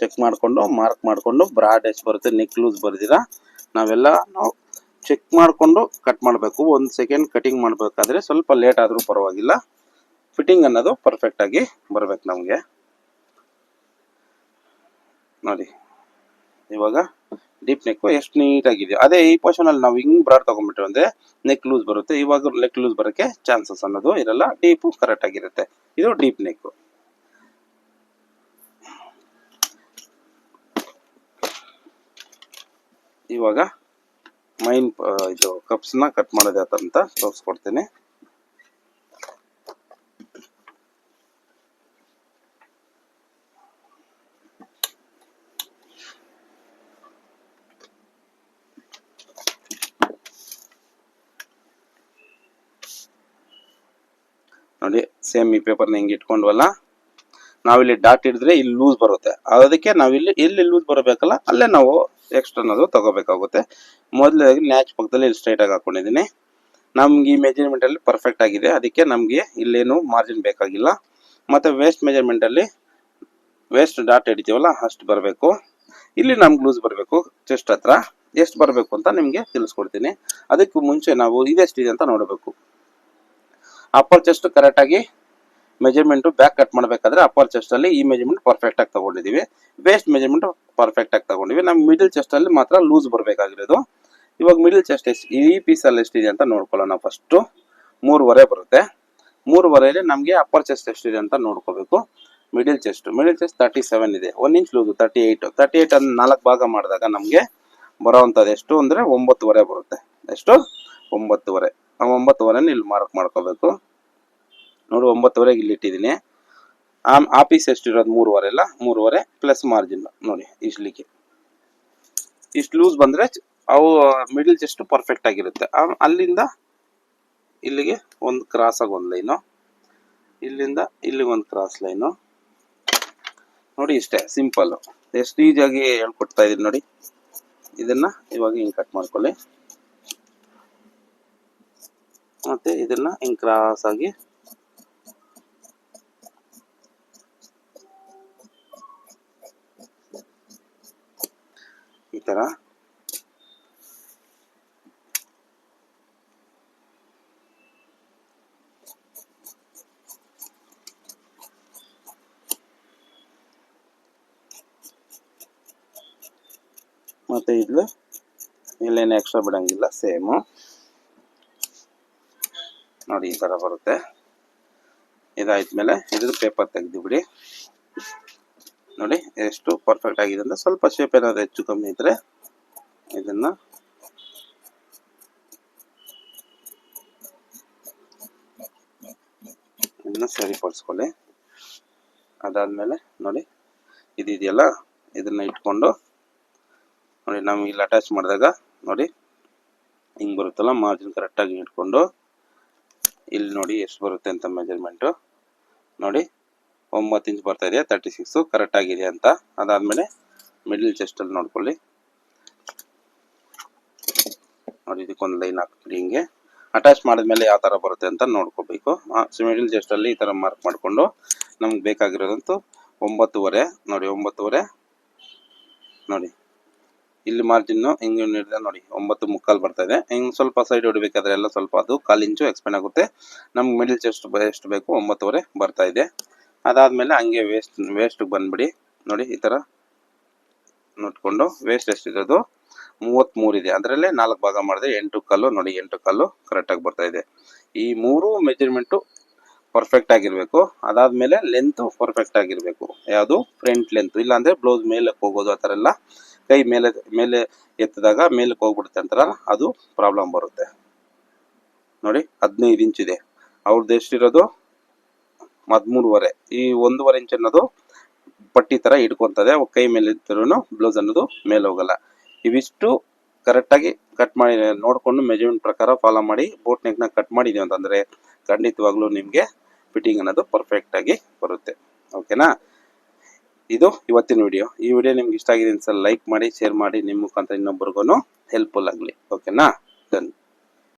ಚೆಕ್ ಮಾಡಿಕೊಂಡು ಮಾರ್ಕ್ ಮಾಡಿಕೊಂಡು ಬ್ರಾಡ್ ಎಷ್ಟು ಬರುತ್ತೆ ನೆಕ್ ಲೂಸ್ ಬರ್ದಿರಾ? ನಾವೆಲ್ಲ ನಾವು ಚೆಕ್ ಮಾಡಿಕೊಂಡು ಕಟ್ ಮಾಡಬೇಕು. ಒಂದು ಸೆಕೆಂಡ್ ಕಟಿಂಗ್ ಮಾಡಬೇಕಾದ್ರೆ ಸ್ವಲ್ಪ ಲೇಟ್ ಆದರೂ ಪರವಾಗಿಲ್ಲ. ಫಿಟ್ಟಿಂಗ್ ಅನ್ನೋದು ಪರ್ಫೆಕ್ಟಾಗಿ ಬರ್ಬೇಕು ನಮಗೆ. ನೋಡಿ. ಇವಾಗ ಡೀಪ್ ನೆಕ್ ಎಷ್ಟು ನೀಟಾಗಿದೆಯೋ ಅದೇ ಈ ಪೋರ್ಷನ್ ಅಲ್ಲಿ ನಾವು ಹಿಂಗೆ ಬ್ರಾಡ್ ತಗೊಂಡ್ಬಿಟ್ರೆ ಅಂದರೆ ನೆಕ್ ಲೂಸ್ ಬರುತ್ತೆ. ಇವಾಗ ನೆಕ್ ಲೂಸ್ ಬರೋಕ್ಕೆ ಚಾನ್ಸಸ್ ಅನ್ನೋದು ಇರಲ್ಲ. ಡೀಪು ಕರೆಕ್ಟ್ ಆಗಿರುತ್ತೆ. ಇದು ಡೀಪ್ ನೆಕ್ ಇವಾಗ ಮೈನ್ ಇದು ಕಪ್ಸ್ನ ಕಟ್ ಮಾಡೋದು ಅಂತ ತೋರಿಸ್ಕೊಡ್ತೀನಿ ನೋಡಿ ಸೇಮ್ ಈ ಪೇಪರ್ನ ಹಿಂಗೆ ಇಟ್ಕೊಂಡ್ವಲ್ಲ, ನಾವಿಲ್ಲಿ ಡಾಟ್ ಹಿಡಿದ್ರೆ ಇಲ್ಲಿ ಲೂಸ್ ಬರುತ್ತೆ. ಅದಕ್ಕೆ ನಾವಿಲ್ಲಿ ಎಲ್ಲಿ ಲೂಸ್ ಬರಬೇಕಲ್ಲ, ಅಲ್ಲೇ ನಾವು ಎಕ್ಸ್ಟ್ರಾ ಅನ್ನೋದು ತಗೋಬೇಕಾಗುತ್ತೆ. ಮೊದಲಾಗಿ ನ್ಯಾಚ್ ಪಕ್ಕದಲ್ಲಿ ಇಲ್ಲಿ ಸ್ಟ್ರೈಟ್ ಆಗಿ ಹಾಕೊಂಡಿದ್ದೀನಿ. ನಮ್ಗೆ ಈ ಮೆಜರ್ಮೆಂಟ್ ಅಲ್ಲಿ ಪರ್ಫೆಕ್ಟ್ ಆಗಿದೆ. ಅದಕ್ಕೆ ನಮಗೆ ಇಲ್ಲೇನು ಮಾರ್ಜಿನ್ ಬೇಕಾಗಿಲ್ಲ. ಮತ್ತೆ ವೇಸ್ಟ್ ಮೆಜರ್ಮೆಂಟ್ ಅಲ್ಲಿ ವೇಸ್ಟ್ ಡಾಟ್ ಹಿಡಿತೀವಲ್ಲ, ಅಷ್ಟು ಬರಬೇಕು. ಇಲ್ಲಿ ನಮ್ಗೆ ಲೂಸ್ ಬರಬೇಕು ಚೆಸ್ಟ್ ಹತ್ರ. ಎಷ್ಟು ಬರಬೇಕು ಅಂತ ನಿಮಗೆ ತಿಳಿಸ್ಕೊಡ್ತೀನಿ. ಅದಕ್ಕೂ ಮುಂಚೆ ನಾವು ಇದೆಷ್ಟಿದೆ ಅಂತ ನೋಡಬೇಕು. ಅಪ್ಪರ್ ಚೆಸ್ಟ್ ಕರೆಕ್ಟ್ ಆಗಿ ಮೆಜರ್ಮೆಂಟ್ ಬ್ಯಾಕ್ ಕಟ್ ಮಾಡಬೇಕಾದ್ರೆ ಅಪ್ಪರ್ ಚೆಸ್ಟಲ್ಲಿ ಈ ಮೆಜರ್ಮೆಂಟ್ ಪರ್ಫೆಕ್ಟ್ ಆಗಿ ತಗೊಂಡಿದೀವಿ. ವೇಸ್ಟ್ ಮೆಜರ್ಮೆಂಟ್ ಪರ್ಫೆಕ್ಟ್ ಆಗಿ ನಮ್ಮ ಮಿಡಲ್ ಚೆಸ್ಟ್ ಅಲ್ಲಿ ಮಾತ್ರ ಲೂಸ್ ಬರಬೇಕಾಗಿರೋದು. ಇವಾಗ ಮಿಡಲ್ ಚೆಸ್ಟ್ ಎಷ್ಟು, ಈ ಪೀಸಲ್ಲಿ ಎಷ್ಟಿದೆ ಅಂತ ನೋಡ್ಕೊಳ್ಳೋಣ ಫಸ್ಟ್ ಮೂರುವರೆ ಬರುತ್ತೆ. ಮೂರುವರೆಯಲ್ಲಿ ನಮಗೆ ಅಪ್ಪರ್ ಚೆಸ್ಟ್ ಎಷ್ಟಿದೆ ಅಂತ ನೋಡ್ಕೋಬೇಕು. Middle chest middle chest thirty seven ಇದೆ. One inch loose thirty eight thirty eight ಅನ್ನು ನಾಲ್ಕು ಭಾಗ ಮಾಡಿದಾಗ ನಮಗೆ ಬರೋವಂಥದ್ದು ಎಷ್ಟು ಅಂದರೆ ಒಂಬತ್ತುವರೆ ಬರುತ್ತೆ. ಎಷ್ಟು? ಒಂಬತ್ತುವರೆ. ಆ ಒಂಬತ್ತುವರೆನ ಇಲ್ಲಿ ಮಾರ್ಕ್ ಮಾಡ್ಕೋಬೇಕು. ನೋಡಿ ಒಂಬತ್ತುವರೆಗೆ ಇಲ್ಲಿ ಇಟ್ಟಿದ್ದೀನಿ. ಆ ಆಫೀಸ್ ಎಷ್ಟಿರೋದು? ಮೂರುವರೆ ಅಲ್ಲ? ಮೂರುವರೆ ಪ್ಲಸ್ ಮಾರ್ಜಿನ್ ನೋಡಿ ಇಷ್ಟಲಿಕ್ಕೆ ಇಷ್ಟು ಲೂಸ್ ಬಂದರೆ ಅವು ಮಿಡಿಲ್ ಚೆಸ್ಟ್ ಪರ್ಫೆಕ್ಟ್ ಆಗಿರುತ್ತೆ. ಅಲ್ಲಿಂದ ಇಲ್ಲಿಗೆ ಒಂದು ಕ್ರಾಸ್ ಆಗಿ ಒಂದು ಲೈನು ಇಲ್ಲಿಂದ ಇಲ್ಲಿಗೆ ಒಂದು ಕ್ರಾಸ್ ಲೈನು ನೋಡಿ ಇಷ್ಟೇ ಸಿಂಪಲ್ಲು ಎಷ್ಟು ಈಜಿಯಾಗಿ ಹೇಳ್ಕೊಡ್ತಾ ಇದ್ದೀನಿ ನೋಡಿ. ಇದನ್ನು ಇವಾಗ ಹಿಂಗೆ ಕಟ್ ಮಾಡ್ಕೊಳ್ಳಿ. ಮತ್ತು ಇದನ್ನು ಹಿಂಗೆ ಕ್ರಾಸ್ ಆಗಿ ಮತ್ತು ಇಲ್ಲಿ ಇಲ್ಲೇನು ಎಕ್ಸ್ಟ್ರಾ ಬಿಡೋಂಗಿಲ್ಲ ಸೇಮು ನೋಡಿ ಈ ಥರ ಬರುತ್ತೆ. ಇದಾದ್ಮೇಲೆ ಇದ್ರ ಪೇಪರ್ ತೆಗೆದು ಬಿಡಿ. ನೋಡಿ ಎಷ್ಟು ಪರ್ಫೆಕ್ಟ್ ಆಗಿದೆ ಅಂತ ಸ್ವಲ್ಪ ಶೇಪ್ ಏನಾದ್ರು ಹೆಚ್ಚು ಕಮ್ಮಿ ಇದ್ದರೆ ಇದನ್ನ ಇದನ್ನು ಸರಿಪಡಿಸ್ಕೊಳ್ಳಿ. ಅದಾದ್ಮೇಲೆ ನೋಡಿ ಇದಿದೆಯಲ್ಲ, ಇದನ್ನ ಇಟ್ಕೊಂಡು ನೋಡಿ, ನಾವು ಇಲ್ಲಿ ಅಟ್ಯಾಚ್ ಮಾಡಿದಾಗ ನೋಡಿ, ಹಿಂಗೆ ಬರುತ್ತಲ್ಲ ಮಾರ್ಜಿನ್ ಕರೆಕ್ಟಾಗಿ ಇಟ್ಕೊಂಡು, ಇಲ್ಲಿ ನೋಡಿ ಎಷ್ಟು ಬರುತ್ತೆ ಅಂತ ಮೆಜರ್ಮೆಂಟು ನೋಡಿ, ಒಂಬತ್ತು ಇಂಚ್ ಬರ್ತಾ ಇದೆಯಾ ತರ್ಟಿ ಸಿಕ್ಸು ಕರೆಕ್ಟಾಗಿದೆ ಅಂತ. ಅದಾದಮೇಲೆ ಮಿಡ್ಲ್ ಚೆಸ್ಟಲ್ಲಿ ನೋಡ್ಕೊಳ್ಳಿ. ನೋಡಿ, ಇದಕ್ಕೊಂದು ಲೈನ್ ಹಾಕ್ಬಿಡಿ ಹಿಂಗೆ. ಅಟ್ಯಾಚ್ ಮಾಡಿದ್ಮೇಲೆ ಯಾವ ಥರ ಬರುತ್ತೆ ಅಂತ ನೋಡ್ಕೋಬೇಕು. ಮಿಡಿಲ್ ಚೆಸ್ಟಲ್ಲಿ ಈ ಥರ ಮಾರ್ಕ್ ಮಾಡಿಕೊಂಡು, ನಮ್ಗೆ ಬೇಕಾಗಿರೋದಂತೂ ಒಂಬತ್ತುವರೆ, ನೋಡಿ ಒಂಬತ್ತುವರೆ. ನೋಡಿ. ಇಲ್ಲಿ ಮಾರ್ಜಿನ್ನು ಹಿಂಗೆ ಹಿಡಿದ ನೋಡಿ, ಒಂಬತ್ತು ಮುಕ್ಕಾಲು ಬರ್ತಾ ಇದೆ. ಹಿಂಗೆ ಸ್ವಲ್ಪ ಸೈಡ್ ಹೊಡಿಬೇಕಾದ್ರೆ ಎಲ್ಲ ಸ್ವಲ್ಪ ಅದು ಕಾಲು ಇಂಚು ಎಕ್ಸ್ಪೆಂಡ್ ಆಗುತ್ತೆ. ನಮ್ಗೆ ಮಿಡಿಲ್ ಚೆಸ್ಟ್ ಎಷ್ಟು ಬೇಕು ಒಂಬತ್ತುವರೆ ಬರ್ತಾ ಇದೆ. ಅದಾದಮೇಲೆ ಹಂಗೆ ವೇಸ್ಟ್ ವೇಸ್ಟಿಗೆ ಬಂದ್ಬಿಡಿ. ನೋಡಿ, ಈ ಥರ ನೋಡ್ಕೊಂಡು ವೇಸ್ಟ್ ಎಷ್ಟಿರೋದು? ಮೂವತ್ತ್ಮೂರು ಇದೆ. ಅದರಲ್ಲೇ ನಾಲ್ಕು ಭಾಗ ಮಾಡಿದ್ರೆ ಎಂಟು ಕಲ್ಲು ನೋಡಿ ಎಂಟು ಕಲ್ಲು ಕರೆಕ್ಟಾಗಿ ಬರ್ತಾ ಇದೆ. ಈ ಮೂರು ಮೆಜರ್ಮೆಂಟು ಪರ್ಫೆಕ್ಟ್ ಆಗಿರಬೇಕು. ಅದಾದಮೇಲೆ ಲೆಂತು ಪರ್ಫೆಕ್ಟ್ ಆಗಿರಬೇಕು. ಯಾವುದು? ಫ್ರಂಟ್ ಲೆಂತ್ ಇಲ್ಲಾಂದರೆ ಬ್ಲೌಸ್ ಮೇಲಕ್ಕೆ ಹೋಗೋದು ಆ ಥರ ಎಲ್ಲ. ಕೈ ಮೇಲೆ ಮೇಲೆ ಎತ್ತಿದಾಗ ಮೇಲಕ್ಕೆ ಹೋಗ್ಬಿಡುತ್ತೆ ಅಂತಾರ ಅದು ಪ್ರಾಬ್ಲಮ್ ಬರುತ್ತೆ. ನೋಡಿ, ಹದಿನೈದು ಇಂಚ್ ಇದೆ. ಅವ್ರದ್ದು ಎಷ್ಟಿರೋದು? ಹದಿಮೂರುವರೆ. ಈ ಒಂದೂವರೆ ಇಂಚ್ ಅನ್ನೋದು ಪಟ್ಟಿ ಥರ ಹಿಡ್ಕೊತದೆ ಕೈ ಮೇಲೆ ಇದ್ರೂ ಬ್ಲೌಸ್ ಅನ್ನೋದು ಮೇಲೆ ಹೋಗಲ್ಲ. ಇವಿಷ್ಟು ಕರೆಕ್ಟಾಗಿ ಕಟ್ ಮಾಡಿ, ನೋಡಿಕೊಂಡು ಮೆಜರ್ಮೆಂಟ್ ಪ್ರಕಾರ ಫಾಲೋ ಮಾಡಿ ಬೋಟ್ ನೆಕ್ನ ಕಟ್ ಮಾಡಿದ್ದೀವಿ ಅಂತಂದರೆ ಖಂಡಿತವಾಗ್ಲೂ ನಿಮಗೆ ಫಿಟ್ಟಿಂಗ್ ಅನ್ನೋದು ಪರ್ಫೆಕ್ಟ್ ಆಗಿ ಬರುತ್ತೆ. ಓಕೆನಾ ಇದು ಇವತ್ತಿನ ವಿಡಿಯೋ ಈ ವಿಡಿಯೋ ನಿಮ್ಗೆ ಇಷ್ಟ ಆಗಿದೆ ಅನ್ಸಲ್ಲ ಲೈಕ್ ಮಾಡಿ ಶೇರ್ ಮಾಡಿ ನಿಮ್ಮ ಮುಖಾಂತರ ಇನ್ನೊಬ್ಬರಿಗೂ ಹೆಲ್ಪ್ಫುಲ್ ಆಗಲಿ. ಓಕೆನಾ ಡನ್